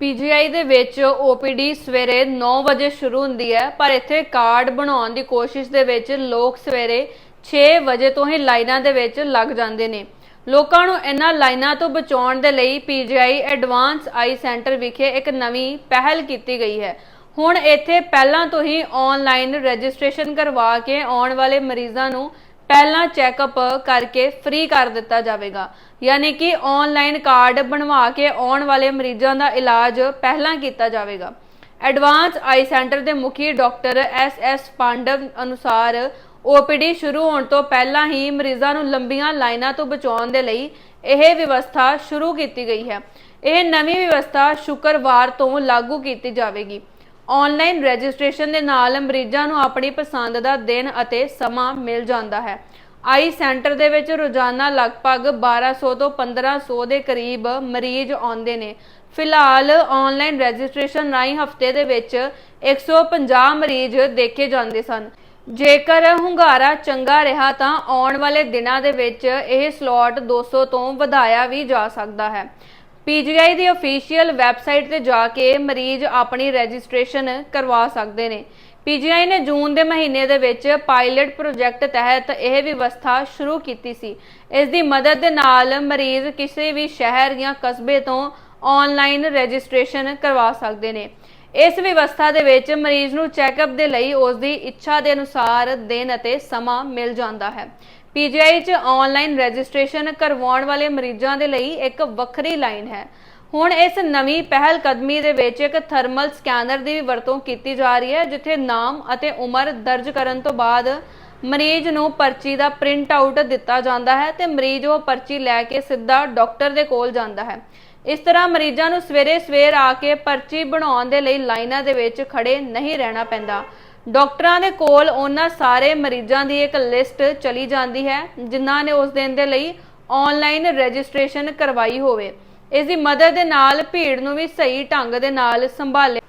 PGI ਦੇ ਵਿੱਚ OPD ਸਵੇਰੇ 9 ਵਜੇ ਸ਼ੁਰੂ ਹੁੰਦੀ ਹੈ, ਪਰ ਇੱਥੇ ਕਾਰਡ ਬਣਾਉਣ ਦੀ ਕੋਸ਼ਿਸ਼ ਦੇ ਵਿੱਚ ਲੋਕ ਸਵੇਰੇ 6 ਵਜੇ ਤੋਂ ਹੀ ਲਾਈਨਾਂ ਦੇ ਵਿੱਚ ਲੱਗ ਜਾਂਦੇ ਨੇ। ਲੋਕਾਂ ਨੂੰ ਇਹਨਾਂ ਲਾਈਨਾਂ ਤੋਂ ਬਚਾਉਣ ਦੇ ਲਈ ਪੀਜੀਆਈ ਐਡਵਾਂਸ ਆਈ ਸੈਂਟਰ ਵਿਖੇ ਇੱਕ ਨਵੀਂ ਪਹਿਲ ਕੀਤੀ ਗਈ ਹੈ। ਹੁਣ ਇੱਥੇ ਪਹਿਲਾਂ ਤੋਂ ਹੀ ਆਨਲਾਈਨ ਰਜਿਸਟ੍ਰੇਸ਼ਨ ਕਰਵਾ ਕੇ ਆਉਣ ਵਾਲੇ ਮਰੀਜ਼ਾਂ ਨੂੰ ਪਹਿਲਾਂ ਚੈੱਕਅਪ ਕਰਕੇ ਫ੍ਰੀ ਕਰ ਦਿੱਤਾ ਜਾਵੇਗਾ। ਯਾਨੀ ਕਿ ਆਨਲਾਈਨ ਕਾਰਡ ਬਣਵਾ ਕੇ ਆਉਣ ਵਾਲੇ ਮਰੀਜ਼ਾਂ ਦਾ ਇਲਾਜ ਪਹਿਲਾਂ ਕੀਤਾ ਜਾਵੇਗਾ। ਐਡਵਾਂਸ ਆਈ ਸੈਂਟਰ ਦੇ ਮੁਖੀ ਡਾਕਟਰ ਐਸ ਐਸ ਪਾਂਡਵ ਅਨੁਸਾਰ ਓਪੀਡੀ ਸ਼ੁਰੂ ਹੋਣ ਤੋਂ ਪਹਿਲਾਂ ਹੀ ਮਰੀਜ਼ਾਂ ਨੂੰ ਲੰਬੀਆਂ ਲਾਈਨਾਂ ਤੋਂ ਬਚਾਉਣ ਦੇ ਲਈ ਇਹ ਵਿਵਸਥਾ ਸ਼ੁਰੂ ਕੀਤੀ ਗਈ ਹੈ। ਇਹ ਨਵੀਂ ਵਿਵਸਥਾ ਸ਼ੁੱਕਰਵਾਰ ਤੋਂ ਲਾਗੂ ਕੀਤੀ ਜਾਵੇਗੀ। ਆਨਲਾਈਨ ਰਜਿਸਟ੍ਰੇਸ਼ਨ ਦੇ ਨਾਲ ਮਰੀਜ਼ਾਂ ਨੂੰ ਆਪਣੀ ਪਸੰਦ ਦਾ ਦਿਨ ਅਤੇ ਸਮਾਂ ਮਿਲ ਜਾਂਦਾ ਹੈ। ਆਈ ਸੈਂਟਰ ਦੇ ਵਿੱਚ ਰੋਜ਼ਾਨਾ ਲਗਭਗ 1200 ਤੋਂ 1500 ਦੇ ਕਰੀਬ ਮਰੀਜ਼ ਆਉਂਦੇ ਨੇ। ਫਿਲਹਾਲ ਆਨਲਾਈਨ ਰਜਿਸਟ੍ਰੇਸ਼ਨ ਰਾਹੀਂ ਹਫ਼ਤੇ ਦੇ ਵਿੱਚ 150 ਮਰੀਜ਼ ਦੇਖੇ ਜਾਂਦੇ ਸਨ। ਜੇਕਰ ਹੁੰਗਾਰਾ ਚੰਗਾ ਰਿਹਾ ਤਾਂ ਆਉਣ ਵਾਲੇ ਦਿਨਾਂ ਦੇ ਵਿੱਚ ਇਹ ਸਲੋਟ 200 ਤੋਂ ਵਧਾਇਆ ਵੀ ਜਾ ਸਕਦਾ ਹੈ। ਪੀਜੀਆਈ ਦੀ ਅਫੀਸ਼ੀਅਲ ਵੈਬਸਾਈਟ ਤੇ ਜਾ ਕੇ ਮਰੀਜ਼ ਆਪਣੀ ਰਜਿਸਟ੍ਰੇਸ਼ਨ ਕਰਵਾ ਸਕਦੇ ਨੇ। ਪੀਜੀਆਈ ਨੇ ਜੂਨ ਦੇ ਮਹੀਨੇ ਦੇ ਵਿੱਚ ਪਾਇਲਟ ਪ੍ਰੋਜੈਕਟ ਤਹਿਤ ਇਹ ਵਿਵਸਥਾ ਸ਼ੁਰੂ ਕੀਤੀ ਸੀ। ਇਸ ਦੀ ਮਦਦ ਦੇ ਨਾਲ ਮਰੀਜ਼ ਕਿਸੇ ਵੀ ਸ਼ਹਿਰ ਜਾਂ ਕਸਬੇ ਤੋਂ ਆਨਲਾਈਨ ਰਜਿਸਟ੍ਰੇਸ਼ਨ ਕਰਵਾ ਸਕਦੇ ਨੇ। ਇਸ ਵਿਵਸਥਾ ਦੇ ਵਿੱਚ ਮਰੀਜ਼ ਨੂੰ ਚੈੱਕਅਪ ਦੇ ਲਈ ਉਸ ਦੀ ਇੱਛਾ ਦੇ ਅਨੁਸਾਰ ਦਿਨ ਅਤੇ ਸਮਾਂ ਮਿਲ ਜਾਂਦਾ ਹੈ। ਪੀਜੀਆਈ 'ਚ ਆਨਲਾਈਨ ਰਜਿਸਟ੍ਰੇਸ਼ਨ ਕਰਵਾਉਣ ਵਾਲੇ ਮਰੀਜ਼ਾਂ ਦੇ ਲਈ ਇੱਕ ਵੱਖਰੀ ਲਾਈਨ ਹੈ। ਹੁਣ ਇਸ ਨਵੀਂ ਪਹਿਲ ਕਦਮੀ ਦੇ ਵਿੱਚ ਇੱਕ ਥਰਮਲ ਸਕੈਨਰ ਦੀ ਵੀ ਵਰਤੋਂ ਕੀਤੀ ਜਾ ਰਹੀ ਹੈ, ਜਿੱਥੇ ਨਾਮ ਅਤੇ ਉਮਰ ਦਰਜ ਕਰਨ ਤੋਂ ਬਾਅਦ ਮਰੀਜ਼ ਨੂੰ ਪਰਚੀ ਦਾ ਪ੍ਰਿੰਟ ਆਊਟ ਦਿੱਤਾ ਜਾਂਦਾ ਹੈ ਤੇ ਮਰੀਜ਼ ਉਹ ਪਰਚੀ ਲੈ ਕੇ ਸਿੱਧਾ ਡਾਕਟਰ ਦੇ ਕੋਲ ਜਾਂਦਾ ਹੈ। ਇਸ ਤਰ੍ਹਾਂ ਮਰੀਜ਼ਾਂ ਨੂੰ ਸਵੇਰੇ ਸਵੇਰ ਆ ਕੇ ਪਰਚੀ ਬਣਾਉਣ ਦੇ ਲਈ ਲਾਈਨਾਂ ਦੇ ਵਿੱਚ ਖੜੇ ਨਹੀਂ ਰਹਿਣਾ ਪੈਂਦਾ। ਡਾਕਟਰਾਂ ਦੇ ਕੋਲ ਉਹਨਾਂ ਸਾਰੇ ਮਰੀਜ਼ਾਂ ਦੀ ਇੱਕ ਲਿਸਟ ਚਲੀ ਜਾਂਦੀ ਹੈ, ਜਿਨ੍ਹਾਂ ਨੇ ਉਸ ਦਿਨ ਦੇ ਲਈ ਆਨਲਾਈਨ ਰਜਿਸਟ੍ਰੇਸ਼ਨ ਕਰਵਾਈ ਹੋਵੇ। ਇਸ ਦੀ ਮਦਦ ਦੇ ਨਾਲ ਭੀੜ ਨੂੰ ਵੀ ਸਹੀ ਢੰਗ ਦੇ ਨਾਲ ਸੰਭਾਲੇ।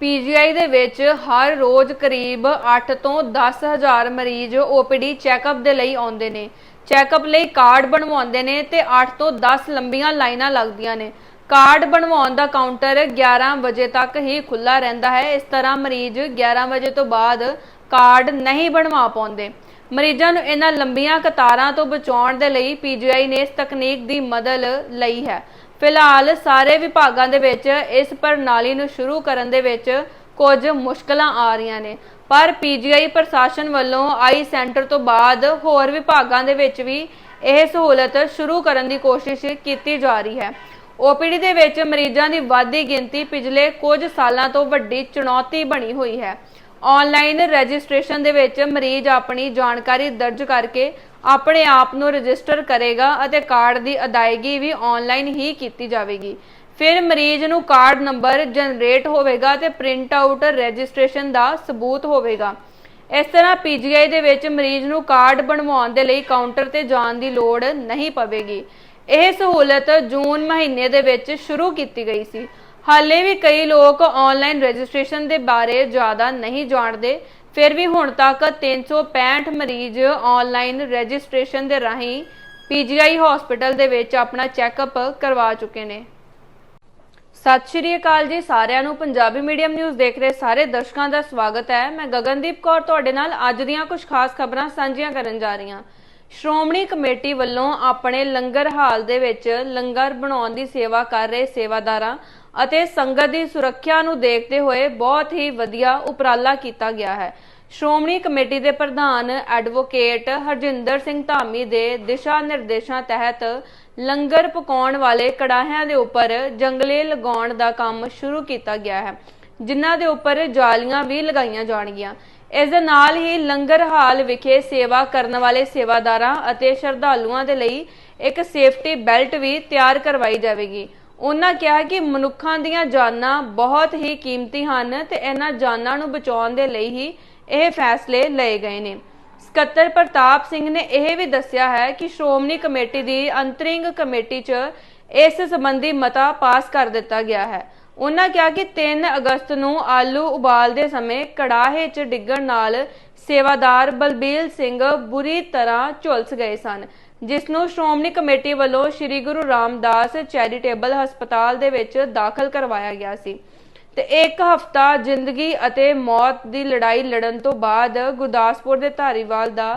ਪੀਜੀਆਈ ਦੇ ਵਿੱਚ ਹਰ ਰੋਜ਼ ਕਰੀਬ 8 ਤੋਂ 10000 ਮਰੀਜ਼ ਓਪੀਡੀ ਚੈੱਕਅਪ ਦੇ ਲਈ ਆਉਂਦੇ ਨੇ। ਚੈੱਕਅਪ ਲਈ ਕਾਰਡ ਬਣਵਾਉਂਦੇ ਨੇ ਤੇ 8 ਤੋਂ 10 ਲੰਬੀਆਂ ਲਾਈਨਾਂ ਲੱਗਦੀਆਂ ਨੇ। ਕਾਰਡ ਬਣਵਾਉਣ ਦਾ ਕਾਊਂਟਰ 11 ਵਜੇ ਤੱਕ ਹੀ ਖੁੱਲਾ ਰਹਿੰਦਾ ਹੈ। ਇਸ ਤਰ੍ਹਾਂ ਮਰੀਜ਼ 11 ਵਜੇ ਤੋਂ ਬਾਅਦ ਕਾਰਡ ਨਹੀਂ ਬਣਵਾ ਪਾਉਂਦੇ। ਮਰੀਜ਼ਾਂ ਨੂੰ ਇਹਨਾਂ ਲੰਬੀਆਂ ਕਤਾਰਾਂ ਤੋਂ ਬਚਾਉਣ ਦੇ ਲਈ ਪੀਜੀਆਈ ਨੇ ਇਸ ਤਕਨੀਕ ਦੀ ਮਦਦ ਲਈ ਹੈ। ਫਿਲਹਾਲ ਸਾਰੇ ਵਿਭਾਗਾਂ ਦੇ ਵਿੱਚ ਇਸ ਪ੍ਰਣਾਲੀ ਨੂੰ ਸ਼ੁਰੂ ਕਰਨ ਦੇ ਵਿੱਚ ਕੁਝ ਮੁਸ਼ਕਲਾਂ ਆ ਰਹੀਆਂ ਨੇ। ਪਰ ਪੀਜੀਆਈ ਪ੍ਰਸ਼ਾਸਨ ਵੱਲੋਂ ਆਈ ਸੈਂਟਰ ਤੋਂ ਬਾਅਦ ਹੋਰ ਵਿਭਾਗਾਂ ਦੇ ਵਿੱਚ ਵੀ ਇਹ ਸਹੂਲਤ ਸ਼ੁਰੂ ਕਰਨ ਦੀ ਕੋਸ਼ਿਸ਼ ਕੀਤੀ ਜਾ ਰਹੀ ਹੈ। ਓਪੀਡੀ ਦੇ ਵਿੱਚ ਮਰੀਜ਼ਾਂ ਦੀ ਵਾਧੀ ਗਿਣਤੀ ਪਿਛਲੇ ਕੁਝ ਸਾਲਾਂ ਤੋਂ ਵੱਡੀ ਚੁਣੌਤੀ ਬਣੀ ਹੋਈ ਹੈ। ਆਨਲਾਈਨ ਰਜਿਸਟ੍ਰੇਸ਼ਨ ਦੇ ਵਿੱਚ ਮਰੀਜ਼ ਆਪਣੀ ਜਾਣਕਾਰੀ ਦਰਜ ਕਰਕੇ ਆਪਣੇ ਆਪ ਨੂੰ ਰਜਿਸਟਰ ਕਰੇਗਾ ਅਤੇ ਕਾਰਡ ਦੀ ਅਦਾਇਗੀ ਵੀ ਆਨਲਾਈਨ ਹੀ ਕੀਤੀ ਜਾਵੇਗੀ। ਫਿਰ ਮਰੀਜ਼ ਨੂੰ ਕਾਰਡ ਨੰਬਰ ਜਨਰੇਟ ਹੋਵੇਗਾ ਤੇ ਪ੍ਰਿੰਟ ਆਊਟ ਰਜਿਸਟ੍ਰੇਸ਼ਨ ਦਾ ਸਬੂਤ ਹੋਵੇਗਾ। ਇਸ ਤਰ੍ਹਾਂ ਪੀਜੀਆਈ ਦੇ ਵਿੱਚ ਮਰੀਜ਼ ਨੂੰ ਕਾਰਡ ਬਣਵਾਉਣ ਦੇ ਲਈ ਕਾਊਂਟਰ ਤੇ ਜਾਣ ਦੀ ਲੋੜ ਨਹੀਂ ਪਵੇਗੀ। ਇਹ ਸਹੂਲਤ ਜੂਨ ਮਹੀਨੇ ਦੇ ਵਿੱਚ ਸ਼ੁਰੂ ਕੀਤੀ ਗਈ ਸੀ। ਹਾਲੇ ਵੀ ਕਈ ਲੋਕ ਆਨਲਾਈਨ ਰਜਿਸਟ੍ਰੇਸ਼ਨ ਦੇ ਬਾਰੇ ਜ਼ਿਆਦਾ ਨਹੀਂ ਜਾਣਦੇ। ਫਿਰ ਵੀ ਹੁਣ ਤੱਕ 365 ਮਰੀਜ਼ ਆਨਲਾਈਨ ਰਜਿਸਟ੍ਰੇਸ਼ਨ ਦੇ ਰਾਹੀਂ ਪੀਜੀਆਈ ਹਸਪੀਟਲ ਦੇ ਵਿੱਚ ਆਪਣਾ ਚੈੱਕਅਪ ਕਰਵਾ ਚੁੱਕੇ ਨੇ। ਸਤਿ ਸ਼੍ਰੀ ਅਕਾਲ ਜੀ ਸਾਰਿਆਂ ਨੂੰ। ਪੰਜਾਬੀ ਮੀਡੀਅਮ ਨਿਊਜ਼ ਦੇਖ ਰਹੇ ਸਾਰੇ ਦਰਸ਼ਕਾਂ ਦਾ ਸਵਾਗਤ ਹੈ। ਮੈਂ ਗਗਨਦੀਪ ਕੌਰ ਤੁਹਾਡੇ ਨਾਲ ਅੱਜ ਦੀਆਂ ਕੁਝ ਖਾਸ ਖਬਰਾਂ ਸਾਂਝੀਆਂ ਕਰਨ ਜਾ ਰਹੀ ਹਾਂ। ਸ਼੍ਰੋਮਣੀ ਕਮੇਟੀ ਵੱਲੋਂ ਆਪਣੇ ਲੰਗਰ ਹਾਲ ਦੇ ਵਿੱਚ ਲੰਗਰ ਬਣਾਉਣ ਦੀ ਸੇਵਾ ਕਰ ਰਹੇ ਸੇਵਾਦਾਰਾਂ ਅਤੇ ਸੰਗਤ ਦੀ ਸੁਰੱਖਿਆ ਨੂੰ ਦੇਖਦੇ ਹੋਏ ਬਹੁਤ ਹੀ ਵਧੀਆ ਉਪਰਾਲਾ ਕੀਤਾ ਗਿਆ ਹੈ। ਸ਼੍ਰੋਮਣੀ ਕਮੇਟੀ ਦੇ ਪ੍ਰਧਾਨ ਐਡਵੋਕੇਟ ਹਰਜਿੰਦਰ ਸਿੰਘ ਧਾਮੀ ਦੇ ਦਿਸ਼ਾ ਨਿਰਦੇਸ਼ਾਂ ਤਹਿਤ ਲੰਗਰ ਪਕਾਉਣ ਵਾਲੇ ਕੜਾਹਿਆਂ ਦੇ ਉੱਪਰ ਜੰਗਲੇ ਲਗਾਉਣ ਦਾ ਕੰਮ ਸ਼ੁਰੂ ਕੀਤਾ ਗਿਆ ਹੈ, ਜਿਨ੍ਹਾਂ ਦੇ ਉੱਪਰ ਜਾਲੀਆਂ ਵੀ ਲਗਾਈਆਂ ਜਾਣਗੀਆਂ। ਇਸ ਦੇ ਨਾਲ ਹੀ ਲੰਗਰ ਹਾਲ ਵਿਖੇ ਸੇਵਾ ਕਰਨ ਵਾਲੇ ਸੇਵਾਦਾਰਾਂ ਅਤੇ ਸ਼ਰਧਾਲੂਆਂ ਦੇ ਲਈ ਇੱਕ ਸੇਫਟੀ ਬੈਲਟ ਵੀ ਤਿਆਰ ਕਰਵਾਈ ਜਾਵੇਗੀ। ਉਹਨਾਂ ਕਿਹਾ ਕਿ ਮਨੁੱਖਾਂ ਦੀਆਂ ਜਾਨਾਂ ਬਹੁਤ ਹੀ ਕੀਮਤੀ ਹਨ ਤੇ ਇਹਨਾਂ ਜਾਨਾਂ ਨੂੰ ਬਚਾਉਣ ਦੇ ਲਈ ਹੀ ਇਹ ਫੈਸਲੇ ਲਏ ਗਏ ਨੇ। ਸਕੱਤਰ ਪ੍ਰਤਾਪ ਸਿੰਘ ਨੇ ਇਹ ਵੀ ਦੱਸਿਆ ਹੈ ਕਿ ਸ਼੍ਰੋਮਣੀ ਕਮੇਟੀ ਦੀ ਅੰਤਰਿੰਗ ਕਮੇਟੀ 'ਚ ਇਸ ਸੰਬੰਧੀ ਮਤਾ ਪਾਸ ਕਰ ਦਿੱਤਾ ਗਿਆ ਹੈ। ਉਹਨਾਂ ਕਿਹਾ ਕਿ 3 ਅਗਸਤ ਨੂੰ ਆਲੂ ਉਬਾਲਦੇ ਸਮੇਂ ਕੜਾਹੇ 'ਚ ਡਿੱਗਣ ਨਾਲ ਸੇਵਾਦਾਰ ਬਲਬੀਰ ਸਿੰਘ ਬੁਰੀ ਤਰ੍ਹਾਂ ਝੁਲਸ ਗਏ ਸਨ, ਜਿਸ ਨੂੰ ਸ਼੍ਰੋਮਣੀ ਕਮੇਟੀ ਵੱਲੋਂ ਸ੍ਰੀ ਗੁਰੂ ਰਾਮਦਾਸ ਚੈਰੀਟੇਬਲ ਹਸਪਤਾਲ ਦੇ ਵਿੱਚ ਦਾਖਲ ਕਰਵਾਇਆ ਗਿਆ ਸੀ ਤੇ ਇੱਕ ਹਫਤਾ ਜ਼ਿੰਦਗੀ ਅਤੇ ਮੌਤ ਦੀ ਲੜਾਈ ਲੜਨ ਤੋਂ ਬਾਅਦ ਗੁਰਦਾਸਪੁਰ ਦੇ ਧਾਰੀਵਾਲ ਦਾ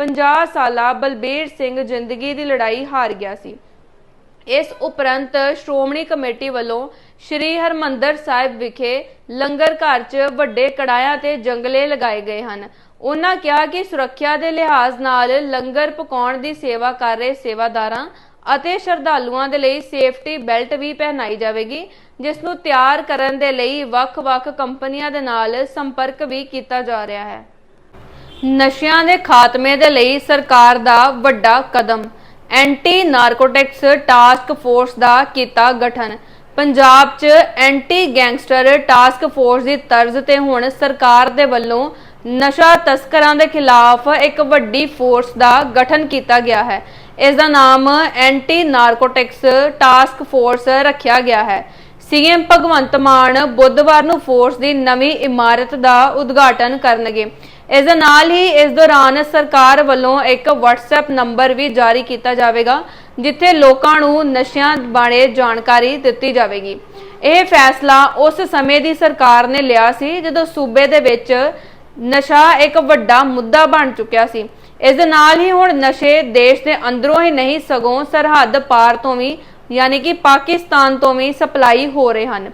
50 ਸਾਲਾ ਬਲਬੀਰ ਸਿੰਘ ਜ਼ਿੰਦਗੀ ਦੀ ਲੜਾਈ ਹਾਰ ਗਿਆ ਸੀ। ਇਸ ਉਪਰੰਤ ਸ਼੍ਰੋਮਣੀ ਕਮੇਟੀ ਵੱਲੋਂ ਸ਼੍ਰੀ ਹਰਮੰਦਰ ਸਾਹਿਬ ਵਿਖੇ ਲੰਗਰ ਘਰ 'ਚ ਵੱਡੇ ਕੜਾਇਆ ਤੇ ਜੰਗਲੇ ਲਗਾਏ ਗਏ ਹਨ। ਉਹਨਾਂ ਕਿਹਾ ਕਿ ਸੁਰੱਖਿਆ ਦੇ ਲਿਹਾਜ਼ ਨਾਲ ਲੰਗਰ ਪਕਾਉਣ ਦੀ ਸੇਵਾ ਕਰ ਰਹੇ ਸੇਵਾਦਾਰਾਂ ਅਤੇ ਸ਼ਰਧਾਲੂਆਂ ਦੇ ਲਈ ਸੇਫਟੀ ਬੈਲਟ ਵੀ ਪਹਿਨਾਈ ਜਾਵੇਗੀ, ਜਿਸ ਨੂੰ ਤਿਆਰ ਕਰਨ ਦੇ ਲਈ ਵੱਖ-ਵੱਖ ਕੰਪਨੀਆਂ ਦੇ ਨਾਲ ਸੰਪਰਕ ਵੀ ਕੀਤਾ ਜਾ ਰਿਹਾ ਹੈ। ਨਸ਼ਿਆਂ ਦੇ ਖਾਤਮੇ ਦੇ ਲਈ ਸਰਕਾਰ ਦਾ ਵੱਡਾ ਕਦਮ। ਐਂਟੀ ਨਾਰਕੋਟਿਕਸ ਟਾਸਕ ਫੋਰਸ ਦਾ ਕੀਤਾ ਗਠਨ। ਪੰਜਾਬ 'ਚ ਐਂਟੀ ਗੈਂਗਸਟਰ ਟਾਸਕ ਫੋਰਸ ਦੀ ਤਰਜ਼ ਤੇ ਹੁਣ ਸਰਕਾਰ ਦੇ ਵੱਲੋਂ ਨਸ਼ਾ ਤਸਕਰਾਂ ਦੇ ਖਿਲਾਫ ਇੱਕ ਵੱਡੀ ਫੋਰਸ ਦਾ ਗਠਨ ਕੀਤਾ ਗਿਆ ਹੈ। ਇਸ ਦਾ ਨਾਮ ਐਂਟੀ ਨਾਰਕੋਟਿਕਸ ਟਾਸਕ ਫੋਰਸ ਰੱਖਿਆ ਗਿਆ ਹੈ। ਸੀਐਮ ਭਗਵੰਤ ਮਾਨ ਬੁੱਧਵਾਰ ਨੂੰ ਫੋਰਸ ਦੀ ਨਵੀਂ ਇਮਾਰਤ ਦਾ ਉਦਘਾਟਨ ਕਰਨਗੇ। ਇਸ ਦੇ ਨਾਲ ਹੀ ਇਸ ਦੌਰਾਨ ਸਰਕਾਰ ਵੱਲੋਂ ਇੱਕ WhatsApp ਨੰਬਰ ਵੀ ਜਾਰੀ ਕੀਤਾ ਜਾਵੇਗਾ, ਜਿੱਥੇ ਲੋਕਾਂ ਨੂੰ ਨਸ਼ਿਆਂ ਬਾਰੇ ਜਾਣਕਾਰੀ ਦਿੱਤੀ ਜਾਵੇਗੀ। ਇਹ ਫੈਸਲਾ ਉਸ ਸਮੇਂ ਦੀ ਸਰਕਾਰ ਨੇ ਲਿਆ ਸੀ, ਜਦੋਂ ਸੂਬੇ ਦੇ ਵਿੱਚ ਨਸ਼ਾ ਇੱਕ ਵੱਡਾ ਮੁੱਦਾ ਬਣ ਚੁੱਕਿਆ ਸੀ। ਇਸ ਦੇ ਨਾਲ ਹੀ ਹੁਣ ਨਸ਼ੇ ਦੇਸ਼ ਦੇ ਅੰਦਰੋਂ ਹੀ ਨਹੀਂ, ਸਗੋਂ ਸਰਹੱਦ ਪਾਰ ਤੋਂ ਵੀ, ਯਾਨੀ ਕਿ ਪਾਕਿਸਤਾਨ ਤੋਂ ਵੀ ਸਪਲਾਈ ਹੋ ਰਹੇ ਹਨ।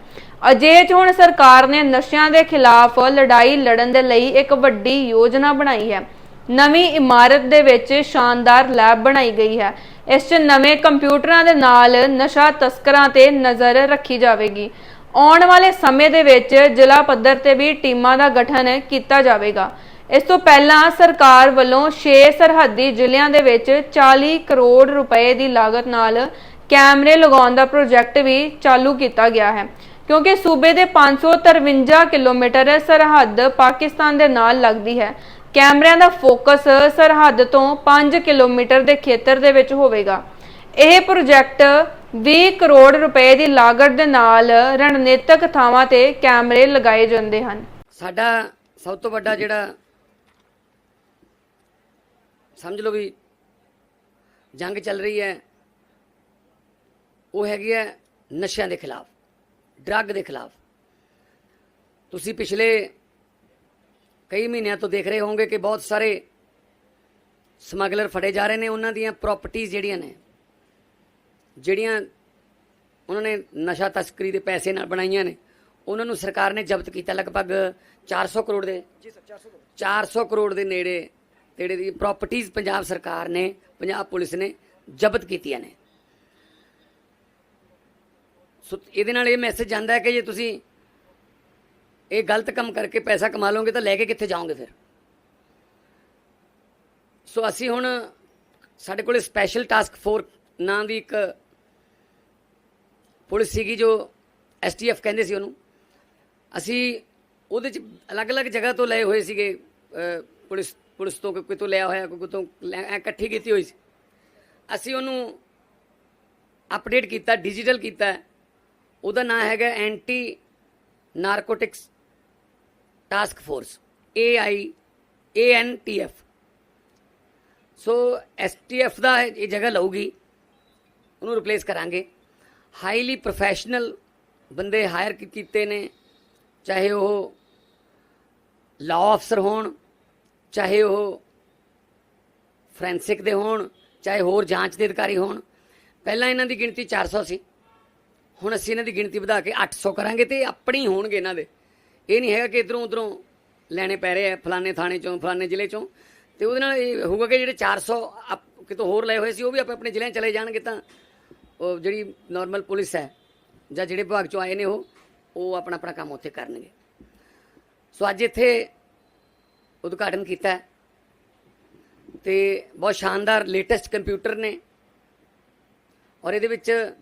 ਅਜੇ ਚ ਹੁਣ ਸਰਕਾਰ ਨੇ ਨਸ਼ਿਆਂ ਦੇ ਖਿਲਾਫ ਲੜਾਈ ਲੜਨ ਦੇ ਲਈ ਇੱਕ ਵੱਡੀ ਯੋਜਨਾ ਬਣਾਈ ਹੈ। ਨਵੀਂ ਇਮਾਰਤ ਦੇ ਵਿੱਚ ਸ਼ਾਨਦਾਰ ਲੈਬ ਬਣਾਈ ਗਈ ਹੈ। ਇਸ 'ਚ ਨਵੇਂ ਕੰਪਿਊਟਰਾਂ ਦੇ ਨਾਲ ਨਸ਼ਾ ਤਸਕਰਾਂ ਤੇ ਨਜ਼ਰ ਰੱਖੀ ਜਾਵੇਗੀ। ਆਉਣ ਵਾਲੇ ਸਮੇਂ ਦੇ ਵਿੱਚ ਜ਼ਿਲ੍ਹਾ ਪੱਧਰ ਤੇ ਵੀ ਟੀਮਾਂ ਦਾ ਗਠਨ ਕੀਤਾ ਜਾਵੇਗਾ। ਇਸ ਤੋਂ ਪਹਿਲਾਂ ਸਰਕਾਰ ਵੱਲੋਂ 6 ਸਰਹੱਦੀ ਜ਼ਿਲ੍ਹਿਆਂ ਦੇ ਵਿੱਚ 40 ਕਰੋੜ ਰੁਪਏ ਦੀ ਲਾਗਤ ਨਾਲ ਕੈਮਰੇ ਲਗਾਉਣ ਦਾ ਪ੍ਰੋਜੈਕਟ ਵੀ ਚਾਲੂ ਕੀਤਾ ਗਿਆ ਹੈ। ਕਿਉਂਕਿ ਸੂਬੇ ਦੇ 553 ਕਿਲੋਮੀਟਰ ਸਰਹੱਦ ਪਾਕਿਸਤਾਨ ਦੇ ਨਾਲ ਲੱਗਦੀ ਹੈ। ਕੈਮਰਿਆਂ ਦਾ ਫੋਕਸ ਸਰਹੱਦ ਤੋਂ 5 ਕਿਲੋਮੀਟਰ ਦੇ ਖੇਤਰ ਦੇ ਵਿੱਚ ਹੋਵੇਗਾ। ਇਹ ਪ੍ਰੋਜੈਕਟ 20 ਕਰੋੜ ਰੁਪਏ ਦੀ ਲਾਗਤ ਦੇ ਨਾਲ ਰਣਨੀਤਕ ਥਾਵਾਂ ਤੇ ਕੈਮਰੇ ਲਗਾਏ ਜਾਂਦੇ ਹਨ। ਸਾਡਾ ਸਭ ਤੋਂ ਵੱਡਾ ਜਿਹੜਾ ਸਮਝ ਲਓ ਵੀ ਜੰਗ ਚੱਲ ਰਹੀ ਹੈ, ਉਹ ਹੈਗੀ ਹੈ ਨਸ਼ਿਆਂ ਦੇ ਖਿਲਾਫ। ਡਰੱਗ ਦੇ ਖਿਲਾਫ। ਤੁਸੀਂ ਪਿਛਲੇ ਕਈ ਮਹੀਨਿਆਂ ਤੋਂ ਦੇਖ ਰਹੇ ਹੋਵੋਗੇ ਕਿ ਬਹੁਤ ਸਾਰੇ ਸਮਗਲਰ ਫੜੇ ਜਾ ਰਹੇ ਨੇ। ਉਹਨਾਂ ਦੀਆਂ ਪ੍ਰਾਪਰਟੀਆਂ ਜਿਹੜੀਆਂ ਨੇ ਜਿਹੜੀਆਂ ਉਹਨਾਂ ਨੇ ਨਸ਼ਾ ਤਸਕਰੀ ਦੇ ਪੈਸੇ ਨਾਲ ਬਣਾਈਆਂ ਨੇ ਉਹਨਾਂ ਨੂੰ ਸਰਕਾਰ ਨੇ ਜ਼ਬਤ ਕੀਤਾ ਲਗਭਗ 400 ਕਰੋੜ ਦੇ ਜੀ ਸਰ 400 400 ਕਰੋੜ। ਦੇ ਨੇੜੇ ਤੇੜੇ ਦੀ ਪ੍ਰਾਪਰਟੀਆਂ ਪੰਜਾਬ ਸਰਕਾਰ ਨੇ ਪੰਜਾਬ ਪੁਲਿਸ ਨੇ ਜ਼ਬਤ ਕੀਤੀਆਂ ਨੇ। ਸੋ ਇਹਦੇ ਨਾਲ ਇਹ ਮੈਸੇਜ ਜਾਂਦਾ ਹੈ ਕਿ ਜੇ ਤੁਸੀਂ ਇਹ ਗਲਤ ਕੰਮ ਕਰਕੇ ਪੈਸਾ ਕਮਾ ਲਓਗੇ ਤਾਂ ਲੈ ਕੇ ਕਿੱਥੇ ਜਾਓਗੇ ਫਿਰ? ਸੋ ਅਸੀਂ ਹੁਣ ਸਾਡੇ ਕੋਲੇ ਸਪੈਸ਼ਲ ਟਾਸਕ ਫੋਰ ਨਾਂ ਦੀ ਇੱਕ ਪੁਲਿਸ ਸੀਗੀ ਜੋ ਐਸਟੀਐਫ ਕਹਿੰਦੇ ਸੀ ਉਹਨੂੰ। ਅਸੀਂ ਉਹਦੇ ਚ ਅਲੱਗ-ਅਲੱਗ ਜਗ੍ਹਾ ਤੋਂ ਲਏ ਹੋਏ ਸੀਗੇ ਪੁਲਿਸ ਪੁਲਿਸ ਤੋਂ ਕੋਈ ਤੋਂ ਲਿਆ ਹੋਇਆ, ਕੋਈ ਤੋਂ ਲੈ- ਇਕੱਠੀ ਕੀਤੀ ਹੋਈ ਸੀ। ਅਸੀਂ ਉਹਨੂੰ ਅਪਡੇਟ ਕੀਤਾ ਡਿਜੀਟਲ ਕੀਤਾ। ਉਹਦਾ ਨਾਮ ਹੈਗਾ anti narcotics task force A I A N T ANTF so STF ਦਾ ਇਹ ਜਗ੍ਹਾ ਲਊਗੀ, ਉਹਨੂੰ ਰਿਪਲੇਸ ਕਰਾਂਗੇ। ਹਾਈਲੀ ਪ੍ਰੋਫੈਸ਼ਨਲ ਬੰਦੇ ਹਾਇਰ ਕੀਤੇ ਨੇ, ਚਾਹੇ ਉਹ ਲਾਅ ਅਫਸਰ ਹੋਣ, ਚਾਹੇ ਉਹ ਫੋਰੈਂਸਿਕ ਦੇ ਹੋਣ, ਚਾਹੇ ਹੋਰ ਜਾਂਚ ਦੇ ਅਧਿਕਾਰੀ ਹੋਣ। ਪਹਿਲਾਂ ਇਹਨਾਂ ਦੀ ਗਿਣਤੀ 400 ਸੀ। ਹੁਣ ਅਸੀਂ ਇਹਨਾਂ ਦੀ ਗਿਣਤੀ ਵਧਾ ਕੇ 800 ਕਰਾਂਗੇ ਤੇ ਆਪਣੇ ਹੀ ਹੋਣਗੇ ਇਹਨਾਂ ਦੇ। ਇਹ ਨਹੀਂ ਹੈਗਾ ਕਿ ਇਧਰੋਂ ਉਧਰੋਂ ਲੈਣੇ ਪੈ ਰਹੇ ਆ, ਫਲਾਣੇ ਥਾਣੇ ਚੋਂ, ਫਲਾਣੇ ਜ਼ਿਲ੍ਹੇ ਚੋਂ। ਤੇ ਉਹਦੇ ਨਾਲ ਇਹ ਹੋਊਗਾ ਕਿ ਜਿਹੜੇ 400 ਆਪ- ਕਿਤੋਂ ਹੋਰ ਲਏ ਹੋਏ ਸੀ, ਉਹ ਵੀ ਆਪਣੇ ਆਪਣੇ ਜ਼ਿਲ੍ਹਿਆਂ 'ਚ ਚਲੇ ਜਾਣਗੇ ਤਾਂ ਉਹ ਜਿਹੜੀ ਨਾਰਮਲ ਪੁਲਿਸ ਹੈ ਜਾਂ ਜਿਹੜੇ ਵਿਭਾਗ ਚੋਂ ਆਏ ਨੇ ਉਹ ਉਹ ਆਪਣਾ ਆਪਣਾ ਕੰਮ ਉੱਥੇ ਕਰਨਗੇ। ਸੋ ਅੱਜ ਇੱਥੇ ਉਦਘਾਟਨ ਕੀਤਾ ਹੈ ਤੇ ਬਹੁਤ ਸ਼ਾਨਦਾਰ ਲੇਟੈਸਟ ਕੰਪਿਊਟਰ ਨੇ। ਔਰ ਇਹਦੇ ਵਿੱਚ